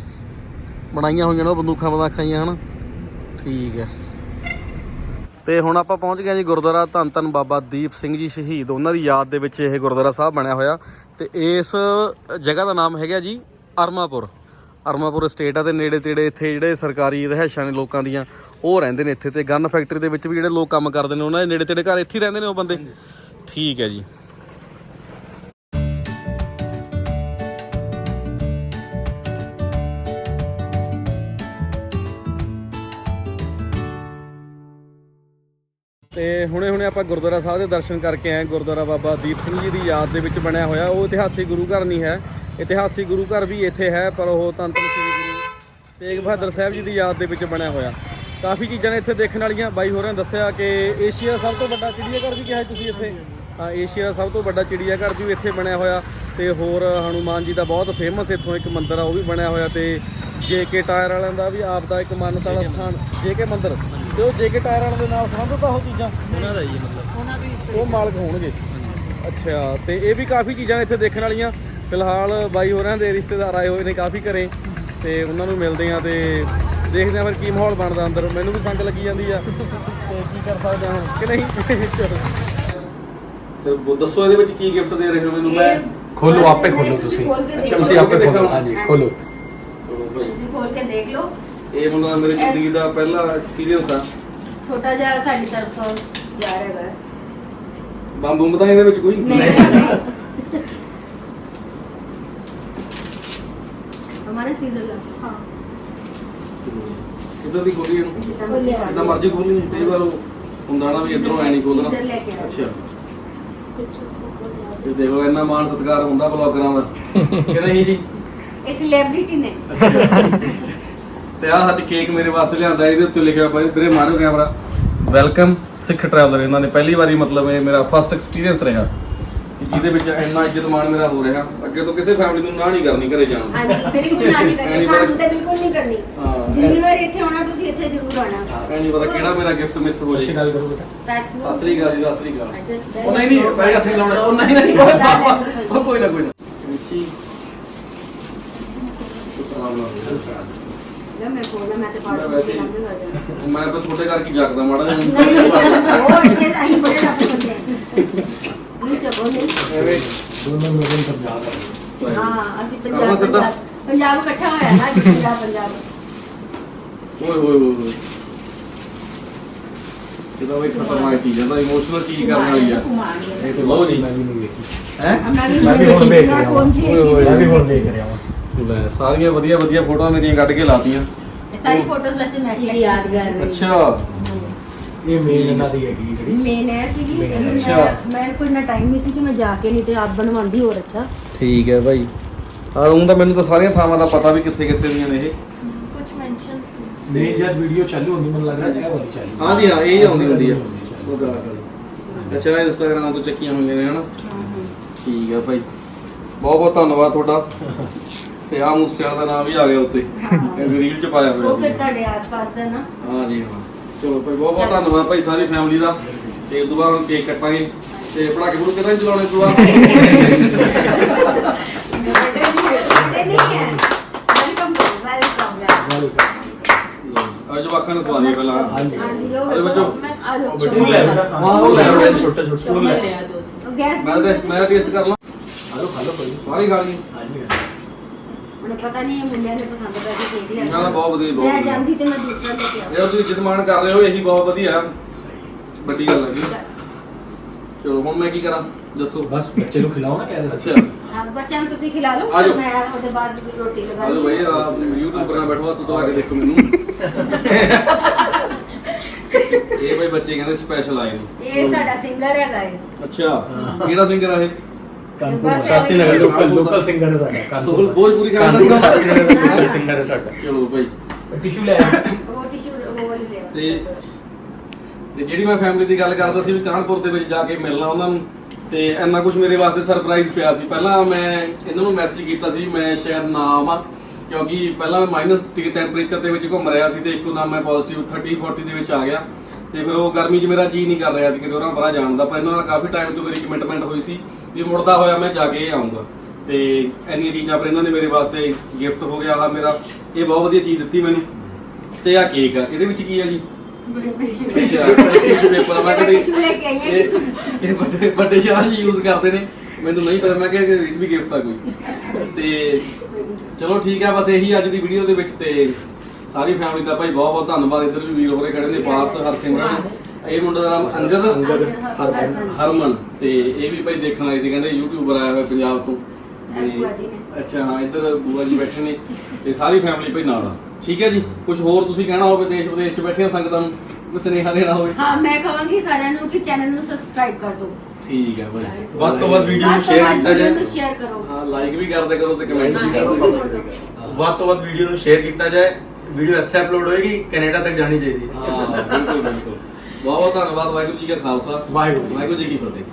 ਬਣਾਈਆਂ ਹੋਈਆਂ ਨੇ ਉਹ ਬੰਦੂਕਾਂ ਬੰਦਾਖਾਂ ਹੀ ਹਨਾ? ਠੀਕ ਹੈ ਤੇ ਹੁਣ ਆਪਾਂ ਪਹੁੰਚ ਗਏ ਜੀ ਗੁਰਦੁਆਰਾ ਧੰਨ ਧੰਨ ਬਾਬਾ ਦੀਪ ਸਿੰਘ ਜੀ ਸ਼ਹੀਦ। ਉਹਨਾਂ ਦੀ ਯਾਦ ਦੇ ਵਿੱਚ ਇਹ ਗੁਰਦੁਆਰਾ ਸਾਹਿਬ ਬਣਿਆ ਹੋਇਆ। ਤੇ ਇਸ ਜਗ੍ਹਾ ਦਾ ਨਾਮ ਹੈਗਾ ਜੀ ਅਰਮਾਪੁਰ। ਅਰਮਾਪੁਰ ਸਟੇਟ ਆ ਤੇ ਨੇੜੇ ਤੇੜੇ ਇੱਥੇ ਜਿਹੜੇ ਸਰਕਾਰੀ ਰਹਿਸ਼ਾਂ ਨੇ ਲੋਕਾਂ ਦੀਆਂ, ਉਹ ਰਹਿੰਦੇ ਨੇ ਇੱਥੇ ਤੇ ਗਨ ਫੈਕਟਰੀ ਦੇ ਵਿੱਚ ਵੀ ਜਿਹੜੇ ਲੋਕ ਕੰਮ ਕਰਦੇ ਨੇ, ਉਹਨਾਂ ਦੇ ਨੇੜੇ ਤੇੜੇ ਘਰ ਇੱਥੇ ਹੀ ਰਹਿੰਦੇ ਨੇ ਉਹ ਬੰਦੇ? ਠੀਕ ਹੈ ਜੀ। ਤੇ ਹੁਣੇ ਹੁਣੇ ਆਪਾਂ ਗੁਰਦੁਆਰਾ ਸਾਹਿਬ ਦੇ ਦਰਸ਼ਨ ਕਰਕੇ ਆਏ ਗੁਰਦੁਆਰਾ ਬਾਬਾ ਦੀਪ ਸਿੰਘ ਜੀ ਦੀ ਯਾਦ ਦੇ ਵਿੱਚ ਬਣਿਆ ਹੋਇਆ। ਉਹ ਇਤਿਹਾਸਿਕ ਗੁਰੂ ਘਰ ਨਹੀਂ ਹੈ। ਇਤਿਹਾਸਿਕ ਗੁਰੂ ਘਰ ਵੀ ਇੱਥੇ ਹੈ ਪਰ ਉਹ ਧੰਨ ਧੰਨ ਸ੍ਰੀ ਗੁਰੂ ਤੇਗ ਬਹਾਦਰ ਸਾਹਿਬ ਜੀ ਦੀ ਯਾਦ ਦੇ ਵਿੱਚ ਬਣਿਆ ਹੋਇਆ। ਕਾਫੀ ਚੀਜ਼ਾਂ ਨੇ ਇੱਥੇ ਦੇਖਣ ਵਾਲੀਆਂ। ਬਾਈ ਹੋਰਾਂ ਨੇ ਦੱਸਿਆ ਕਿ ਏਸ਼ੀਆ ਦਾ ਸਭ ਤੋਂ ਵੱਡਾ ਚਿੜੀਆਘਰ ਵੀ ਕਿਹਾ ਤੁਸੀਂ ਇੱਥੇ? ਹਾਂ ਏਸ਼ੀਆ ਦਾ ਸਭ ਤੋਂ ਵੱਡਾ ਚਿੜੀਆਘਰ ਵੀ ਇੱਥੇ ਬਣਿਆ ਹੋਇਆ ਤੇ ਹੋਰ ਹਨੂਮਾਨ ਜੀ ਦਾ ਬਹੁਤ ਫੇਮਸ ਇੱਥੋਂ ਇੱਕ ਮੰਦਿਰ ਆ ਉਹ ਵੀ ਬਣਿਆ ਹੋਇਆ ਤੇ ਜੇਕੇ ਟਾਇਰ ਵਾਲਿਆਂ ਦਾ ਵੀ ਆਪ ਦਾ ਇੱਕ ਮਾਨਤ ਵਾਲਾ ਸਥਾਨ ਜੇਕੇ ਮੰਦਿਰ। ਤੇ ਉਹ ਜੇਕੇ ਟਾਇਰ ਵਾਲਿਆਂ ਦੇ ਨਾਲ ਸੰਬੰਧਿਤ ਆ ਉਹ ਚੀਜ਼ਾਂ? ਉਹਨਾਂ ਦਾ ਹੀ ਹੈ ਮਤਲਬ। ਉਹਨਾਂ ਦੀ ਉਹ ਮਾਲਕ ਹੋਣਗੇ। ਅੱਛਾ ਤੇ ਇਹ ਵੀ ਕਾਫੀ ਚੀਜ਼ਾਂ ਇੱਥੇ ਦੇਖਣ ਵਾਲੀਆਂ। ਫਿਲਹਾਲ ਬਾਈ ਹੋਰਾਂ ਦੇ ਰਿਸ਼ਤੇਦਾਰ ਆਏ ਹੋਏ ਨੇ ਕਾਫੀ ਘਰੇ ਤੇ ਉਹਨਾਂ ਨੂੰ ਮਿਲਦੇ ਆ ਤੇ ਦੇਖਦੇ ਆ ਫਿਰ ਕੀ ਮਾਹੌਲ ਬਣਦਾ ਅੰਦਰ। ਮੈਨੂੰ ਵੀ ਸੰਗ ਲੱਗੀ ਜਾਂਦੀ ਆ। ਤੇ ਕੀ ਕਰ ਸਕਦੇ ਆ ਹੁਣ? ਕਿ ਨਹੀਂ? ਤੇ ਦੱਸੋ ਇਹਦੇ ਵਿੱਚ ਕੀ ਗਿਫਟ ਦੇ ਰਹੇ ਹੋ ਮੈਨੂੰ? ਮੈਂ ਖੋਲੋ, ਆਪੇ ਖੋਲੋ ਤੁਸੀਂ। ਤੁਸੀਂ ਆਪੇ ਖੋਲੋ। ਹਾਂਜੀ ਖੋਲੋ। ਤੁਸੀਂ ਖੋਲ ਕੇ ਦੇਖ ਲਓ। ਇਹ ਮੁੰਡਾ ਮੇਰੀ ਜ਼ਿੰਦਗੀ ਦਾ ਪਹਿਲਾ ਐਕਸਪੀਰੀਅੰਸ ਆ। ਛੋਟਾ ਜਿਹਾ ਸਾਡੀ ਤਰਫੋਂ ਜਾ ਰਿਹਾ ਹੈ ਬੰਬ ਬੰਬ ਤਾਂ ਇਹਦੇ ਵਿੱਚ ਕੋਈ नहीं हमारे सीजन लंच हाँ ਕਿੱਦਾਂ ਦੀ ਖੋਲੀ ਇਹਨੂੰ जितना ਜਿੱਦਾਂ ਮਰਜ਼ੀ ਖੋਲੀ ਕਈ ਵਾਰ ਉਹ ਹੁੰਦਾ ਨਾ ਵੀ ਇਧਰੋਂ ਐ ਨਹੀਂ ਖੋਲਣਾ ਇੱਧਰ ਲੈ ਕੇ ਆਓ। ਅੱਛਾ ਤੇ ਦੇਖੋ ਇੰਨਾ ਮਾਣ ਸਤਿਕਾਰ ਹੁੰਦਾ ਬਲੌਗਰਾਂ ਦਾ ਕਿ ਨਹੀਂ ਜੀ ਇਹ ਸੈਲੀਬ੍ਰਿਟੀ ਨੇ ਤੇ ਆਹ ਅੱਜ ਕੇਕ ਮੇਰੇ ਵਾਸਤੇ ਲਿਆਂਦਾ ਇਹਦੇ ਉੱਤੇ ਲਿਖਿਆ ਹੋਇਆ ਵੀਰੇ ਮਾਰੋ ਕੈਮਰਾ ਵੈਲਕਮ ਸਿੱਖ ਟਰੈਵਲਰ ਇਹਨਾਂ ਨੇ ਪਹਿਲੀ ਵਾਰੀ ਮਤਲਬ ਇਹ ਮੇਰਾ ਫਸਟ ਐਕਸਪੀਰੀਅੰਸ ਰਿਹਾ ਕਿ ਜਿਹਦੇ ਵਿੱਚ ਇੰਨਾ ਇੱਜ਼ਤ ਮਾਣ ਮੇਰਾ ਹੋ ਰਿਹਾ ਅੱਗੇ ਤੋਂ ਕਿਸੇ ਫੈਮਿਲੀ ਨੂੰ ਨਾ ਨਹੀਂ ਕਰਨੀ ਘਰੇ ਜਾਣ ਦੀ। ਹਾਂਜੀ ਬਿਲਕੁਲ ਨਾ ਨਹੀਂ ਕਰਨੀ ਸਾਨੂੰ ਤੇ ਬਿਲਕੁਲ ਨਹੀਂ ਕਰਨੀ। ਹਾਂ। ਜਿੰਨੀ ਵਾਰ ਇੱਥੇ ਆਉਣਾ ਤੁਸੀਂ ਇੱਥੇ ਜ਼ਰੂਰ ਆਉਣਾ। ਐ ਨਹੀਂ ਪਤਾ ਕਿਹੜਾ ਮੇਰਾ ਗਿਫਟ ਮਿਸ ਹੋ ਜੇ ਗੱਲ ਕਰੋ ਬੇਟਾ। That's ਸਤਿ ਸ੍ਰੀ ਅਕਾਲ ਜੀ ਸਤਿ ਸ੍ਰੀ ਅਕਾਲ। ਅੱਛਾ, ਉਹ ਨਹੀਂ ਨਹੀਂ ਪੈਰ ਹੱਥ ਨਹੀਂ ਲਾਉਣਾ। ਉਹ ਨਹੀਂ ਨਹੀਂ ਉਹ ਉਹ ਕੋਈ ਨਾ ਕੋਈ ਨਾ। ਉੱਚੀ ਲੈ ਮੈਂ ਬੋਲਣਾ ਮੈਂ ਤੇ ਪਾੜ ਵੈਸੇ ਹੀ- ਕੰਮ ਕਰ ਜਾਣਾ। ਮੈਂ ਤਾਂ ਤੁਹਾਡੇ ਕਰਕੇ ਜਾਗਦਾ ਮਾੜਾ ਨਹੀਂ ਜਿਹਾ ਨਹੀਂ ਉਹ ਇੱਥੇ ਤਾਂ ਹੀ ਬੜੇ ਰੱਬ ਬੰਦੇ ਨਹੀਂ ਚੱਬੋ ਨਹੀਂ। ਐਵੇਂ। ਦੋਨੋਂ ਮੇਰੇ ਤੋਂ ਜਾ ਰਹੇ ਹਾਂ ਅਸੀਂ ਕਰਨਾ ਪੰਜਾਬ ਸਿੱਧਾ। ਪੰਜਾਬ ਪੰਜਾਬ ਇਕੱਠਾ ਹੋਇਆ ਨਾ ਅੱਜ ਪੰਜਾਬ ਪੰਜਾਬ। ਓਏ ਹੋਏ ਹੋਏ ਹੋਏ ਇਹ ਤਾਂ ਬਈ ਖਤਰਨਾਕ ਚੀਜ਼ ਹੈ ਤਾਂ ਇਮੋਸ਼ਨਲ ਚੀਜ਼ ਕਰਨ ਵਾਲੀ ਆ। ਇਹ ਤੇ ਲਓ ਜੀ। ਮੈਂ ਵੀ ਨਹੀਂ ਵੇਖੀ। ਹੈ? ਮੈਂ ਵੀ ਮੈਂ ਵੀ ਹੁਣ ਵੇਖ। ਰਿਹਾ ਕੌਣ ਜੀ? ਓਏ ਹੋਏ। ਮੈਂ ਵੀ ਹੁਣ ਵੇਖ ਰਿਹਾ ਹਾਂ ਲੈ ਸਾਰੀਆਂ ਵਧੀਆ ਵਧੀਆ ਫੋਟੋਆਂ ਮੇਰੀਆਂ ਕੱਢ ਕੇ ਲਾਤੀਆਂ। ਇਹ ਸਾਰੀ ਫੋਟੋਜ਼ ਵੈਸੇ ਮੈਂ ਹੀ ਯਾਦਗਾਰ ਰਹੀ ਅੱਛਾ। ਇਹ ਮੇਨ ਇਹਨਾਂ ਦੀ ਹੈਗੀ ਜਿਹੜੀ। ਮੇਨ ਹੈ ਸੀ Main, ਅੱਛਾ। ਮੈਂ ਕੋਈ ਨਾ ਟਾਈਮ ਨਹੀਂ ਸੀ ਕਿ ਮੈਂ ਜਾ ਕੇ ਨਹੀਂ ਤੇ ਆਪ ਬਣਵਾਉਂਦੀ ਹੋਰ ਅੱਛਾ। ਠੀਕ ਹੈ ਭਾਈ। ਆ ਉਹ ਤਾਂ ਮੈਨੂੰ ਤਾਂ ਸਾਰੀਆਂ ਥਾਵਾਂ ਦਾ ਪਤਾ ਵੀ ਕਿੱਥੇ ਕਿੱਥੇ ਦੀਆਂ ਨੇ ਇਹ। ਕੁਝ ਮੈਂਸ਼ਨਸ ਮੇਨ ਜਦ ਵੀਡੀਓ ਚਾਲੂ ਹੁੰਦੀ ਮੈਨੂੰ ਲੱਗ ਰਿਹਾ ਇਹ ਵਾਲੀ ਚਾਲੂ ਹਾਂ ਜੀ ਹਾਂ ਇਹ ਆਉਂਦੀ ਹੁੰਦੀ ਆ ਚਾਲੂ। ਉਹ ਗੱਲ ਕਰ ਅੱਛਾ ਇੰਸਟਾਗ੍ਰਾਮ ਤੋਂ ਚੱਕੀਆਂ ਹੋਈਆਂ ਨੇ ਹਨਾ? ਠੀਕ ਹੈ ਭਾਈ। ਬਹੁਤ ਬਹੁਤ ਧੰਨਵਾਦ ਤੁਹਾਡਾ। ਤੇ ਆ ਮੂਸੇ ਵਾਲਾ ਦਾ ਨਾਮ ਵੀ ਆ ਗਿਆ ਉੱਤੇ। ਇਹ ਰੀਲ ਚ ਪਾਇਆ ਹੋਇਆ ਉਹ ਫਿਰ ਸੀ ਤੁਹਾਡੇ ਆਸ-ਪਾਸ ਦਾ ਨਾ। ਹਾਂ ਜੀ ਹਾਂ। ਚਲੋ ਭਾਈ ਬਹੁਤ ਬਹੁਤ ਧੰਨਵਾਦ ਭਾਈ ਸਾਰੀ ਫੈਮਿਲੀ ਦਾ। ਤੇ ਉਸ ਤੋਂ ਬਾਅਦ ਹੁਣ ਕੇਕ ਕੱਟਾਂਗੇ। ਤੇ ਪੜਾਕੇ ਪੜੂ ਕਿਦਾਂ ਚਲਾਉਣੇ ਤੋਂ ਬਾਅਦ? ਇਹ ਨਹੀਂ ਹੈ। ਵੈਲਕਮ ਵੈਲਕਮ ਅੱਜ ਜਵਾਕਾਂ ਨੂੰ ਸਵਾਦੀ ਪਹਿਲਾਂ। ਹਾਂਜੀ ਹਾਂਜੀ। ਉਹ ਅਰੇ ਬੱਚੋ। ਆ ਜਾਓ ਸਕੂਲ ਲੈ ਬੇਟਾ ਹਾਂ, ਉਹ ਲੈ ਬੇਟਾ, ਛੋਟਾ ਛੋਟਾ। ਸਕੂਲ ਲੈ ਉਹ ਗੈਸ ਮੈਂ ਤਾਂ ਮੈਂ ਟੇਸਟ ਕਰ ਲਾਂ। ਹਲੋ ਹਲੋ ਕੋਈ ਸਾਰੀ ਖਾ ਲਈ। ਹਾਂਜੀ। ਮੈਨੂੰ ਪਤਾ ਨਹੀਂ ਇਹ ਮੁੰਡਿਆਂ ਨੇ ਪਸੰਦ ਕਰਕੇ ਦੇ ਦਿਆ ਨਾ, ਨਾ, ਬਹੁਤ ਵਧੀਆ, ਬਹੁਤ ਮੈਂ ਵਧੀਆ। ਜਾਂਦੀ ਤੇ ਮੈਂ ਦੂਸਰਾ ਲੈ ਕੇ ਆਉਂਦੀ ਇਹ ਤੁਸੀਂ ਜਿਤਮਾਨ ਕਰ ਰਹੇ ਹੋ ਇਹੀ ਬਹੁਤ ਵਧੀਆ। ਵੱਡੀ ਗੱਲ ਹੈ ਜੀ ਚਲੋ ਹੁਣ ਮੈਂ ਕੀ ਕਰਾਂ? ਦੱਸੋ। ਬਸ ਬੱਚੇ ਨੂੰ ਖਿਲਾਓ ਨਾ ਕਹਿ ਰਹੇ ਅੱਛਾ। ਹਾਂ ਬੱਚਿਆਂ ਨੂੰ ਤੁਸੀਂ ਖਿਲਾ ਲਓ ਆ ਜਾਓ। ਮੈਂ ਉਹਦੇ ਬਾਅਦ ਰੋਟੀ ਲਗਾ ਆਲੋ ਭਾਈ ਆਪ YouTube ਕਰਨਾ ਬੈਠੋ ਤੂੰ ਤਾਂ ਆ ਕੇ ਦੇਖੋ ਮੈਨੂੰ। ਇਹ ਭਾਈ ਬੱਚੇ ਕਹਿੰਦੇ ਸਪੈਸ਼ਲ ਆਏ ਨੇ। ਇਹ ਸਾਡਾ ਸਿੰਗਰ ਹੈਗਾ ਹੈ ਅੱਛਾ ਕਿਹੜਾ ਸਿੰਗਰ ਆ ਇਹ? ਕਾਨਪੁਰ ਬਸ ਸ਼ਾਸਤਰੀ ਨਗਰ ਐਵੇਂ ਹੀ ਲੋਕਲ ਲੋਕਲ ਸਿੰਗਰ ਹੈ ਸਾਡਾ। ਸੋਲ ਭੋਜਪੁਰੀ ਖਾਂਦਾ ਕਾਨਪੁਰ ਸੀਗਾ? ਸ਼ਾਸਤਰੀ ਨਗਰ ਦਾ ਲੋਕਲ ਸਿੰਗਰ ਹੈ ਸਾਡਾ। ਚਲੋ ਭਾਈ। ਟਿਸ਼ੂ ਲੈ ਆਓ। ਉਹ ਟਿਸ਼ੂ ਉਹ ਵਾਲੀ ਲੈ ਆਓ। ਤੇ ਤੇ ਜਿਹੜੀ ਮੈਂ ਫੈਮਿਲੀ ਦੀ ਗੱਲ ਕਰਦਾ ਸੀ ਵੀ ਕਾਨਪੁਰ ਦੇ ਵਿੱਚ ਜਾ ਕੇ ਮਿਲਣਾ ਉਹਨਾਂ ਨੂੰ ਤੇ ਇੰਨਾ ਕੁਝ ਮੇਰੇ ਵਾਸਤੇ ਸਰਪ੍ਰਾਈਜ਼ ਪਿਆ ਸੀ। ਪਹਿਲਾਂ ਮੈਂ ਇਹਨਾਂ ਨੂੰ ਮੈਸੇਜ ਕੀਤਾ ਸੀ ਮੈਂ ਸ਼ਾਇਦ ਨਾ ਆਵਾਂ ਕਿਉਂਕਿ ਪਹਿਲਾਂ ਮੈਂ ਮਾਈਨਸ ਟੈਂਪਰੇਚਰ ਦੇ ਵਿੱਚ ਘੁੰਮ ਰਿਹਾ ਸੀ ਤੇ ਇੱਕੋ ਦਮ ਮੈਂ ਪੋਜ਼ਿਟਿਵ 30 40 ਦੇ ਵਿੱਚ ਆ ਗਿਆ। ਤੇ ਫਿਰ ਉਹ ਗਰਮੀ 'ਚ ਮੇਰਾ ਜੀ ਨਹੀਂ ਕਰ ਰਿਹਾ ਸੀ ਕਿ ਉਹਨਾਂ ਪਰਾਂ ਜਾਣ ਦਾ ਪਰ ਇਹਨਾਂ ਨਾਲ ਕਾਫੀ ਟਾਈਮ ਤੋਂ ਮੇਰੀ ਕਮਿਟਮੈਂਟ ਹੋਈ ਸੀ ਵੀ ਮੁੜਦਾ ਹੋਇਆ ਮੈਂ ਜਾ ਕੇ ਆਉਂਗਾ। ਤੇ ਇੰਨੀਆਂ ਚੀਜ਼ਾਂ ਪਰ ਇਹਨਾਂ ਨੇ ਮੇਰੇ ਵਾਸਤੇ ਗਿਫਟ ਹੋ ਗਿਆ ਆ ਮੇਰਾ ਇਹ ਬਹੁਤ ਵਧੀਆ ਚੀਜ਼ ਦਿੱਤੀ ਮੈਨੂੰ। ਤੇ ਆ ਕੇਕ ਆ। ਇਹਦੇ ਵਿੱਚ ਕੀ ਆ ਜੀ? ਟਿਸ਼ੂ ਪੇਪਰ ਮੈਂ ਕਦੇ ਇਹ ਇਹ ਵੱਡੇ ਵੱਡੇ ਸ਼ਹਿਰਾਂ 'ਚ ਯੂਜ਼ ਕਰਦੇ ਨੇ। ਮੈਨੂੰ ਨਹੀਂ ਪਤਾ ਮੈਂ ਕਿਹਾ ਇਹਦੇ ਵਿੱਚ ਵੀ ਗਿਫਟ ਆ ਕੋਈ। ਤੇ ਚਲੋ ਠੀਕ ਹੈ ਬਸ ਇਹੀ ਅੱਜ ਦੀ ਵੀਡੀਓ ਦੇ ਵਿੱਚ ਤੇ ਸਾਰੀ ਫੈਮਿਲੀ ਦਾ ਭਾਈ ਬਹੁਤ ਬਹੁਤ ਧੰਨਵਾਦ। ਇੱਧਰ ਵੀ ਵੀਰ ਹੋਰੇ ਖੜੇ ਨੇ ਪਾਰਸ ਹਰਸਿਮਰਨ ਇਹ ਮੁੰਡੇ ਦਾ ਨਾਮ ਅੰਗਦ ਹਰਮਨ। ਹਰਮਨ। ਤੇ ਇਹ ਵੀ ਭਾਈ ਦੇਖਣ ਆਏ ਸੀ ਕਹਿੰਦੇ ਯੂਟਿਊਬਰ ਆਇਆ ਹੋਇਆ ਪੰਜਾਬ ਤੋਂ। ਇਹ ਤੇ- ਬੂਆ ਜੀ ਨੇ। ਅੱਛਾ ਹਾਂ ਇੱਧਰ ਬੂਆ ਜੀ ਬੈਠੇ ਨੇ। ਤੇ ਸਾਰੀ ਫੈਮਿਲੀ ਭਾਈ ਨਾਲ ਆ। ਠੀਕ ਹੈ ਜੀ? ਕੁਝ ਹੋਰ ਤੁਸੀਂ ਕਹਿਣਾ ਹੋਵੇ ਦੇਸ਼ ਵਿਦੇਸ਼ 'ਚ ਬੈਠੀਆਂ ਸੰਗਤਾਂ ਨੂੰ? ਕੋਈ ਸੁਨੇਹਾ ਦੇਣਾ ਹੋਵੇ? ਹਾਂ ਮੈਂ ਕਹਾਂਗੀ ਸਾਰਿਆਂ ਨੂੰ ਕਿ ਚੈਨਲ ਨੂੰ ਸਬਸਕ੍ਰਾਈਬ ਕਰ ਦਿਓ। ਠੀਕ ਹੈ ਭਾਈ। ਵੱਧ ਤੋਂ ਵੱਧ ਵੀਡੀਓ ਨੂੰ ਸ਼ੇਅਰ ਕੀਤਾ ਜਾਏ। ਨੂੰ ਸ਼ੇਅਰ ਕਰੋ। ਹਾਂ ਲਾਈਕ ਵੀ ਕਰਦੇ ਕਰੋ ਤੇ ਕਮੈਂਟ ਵੀ ਕਰੋ। ਵੱਧ ਤੋਂ ਵੱਧ ਵੀਡੀਓ ਨੂੰ ਸ਼ੇਅਰ ਕੀਤਾ ਜਾਏ। ਵੀਡੀਓ ਇੱਥੇ ਅਪਲੋਡ ਹੋਏਗੀ ਕੈਨੇਡਾ ਤੱਕ ਜਾਣੀ ਚਾਹੀਦੀ। ਹੈ ਹਾਂ ਬਿਲਕੁਲ ਬਿਲਕੁਲ। ਬਹੁਤ ਬਹੁਤ ਧੰਨਵਾਦ ਵਾਹਿਗੁਰੂ ਜੀ ਕਾ ਖਾਲਸਾ। ਵਾਹਿਗੁਰੂ ਜੀ। ਵਾਹਿਗੁਰੂ ਜੀ ਕੀ ਫਤਿਹ।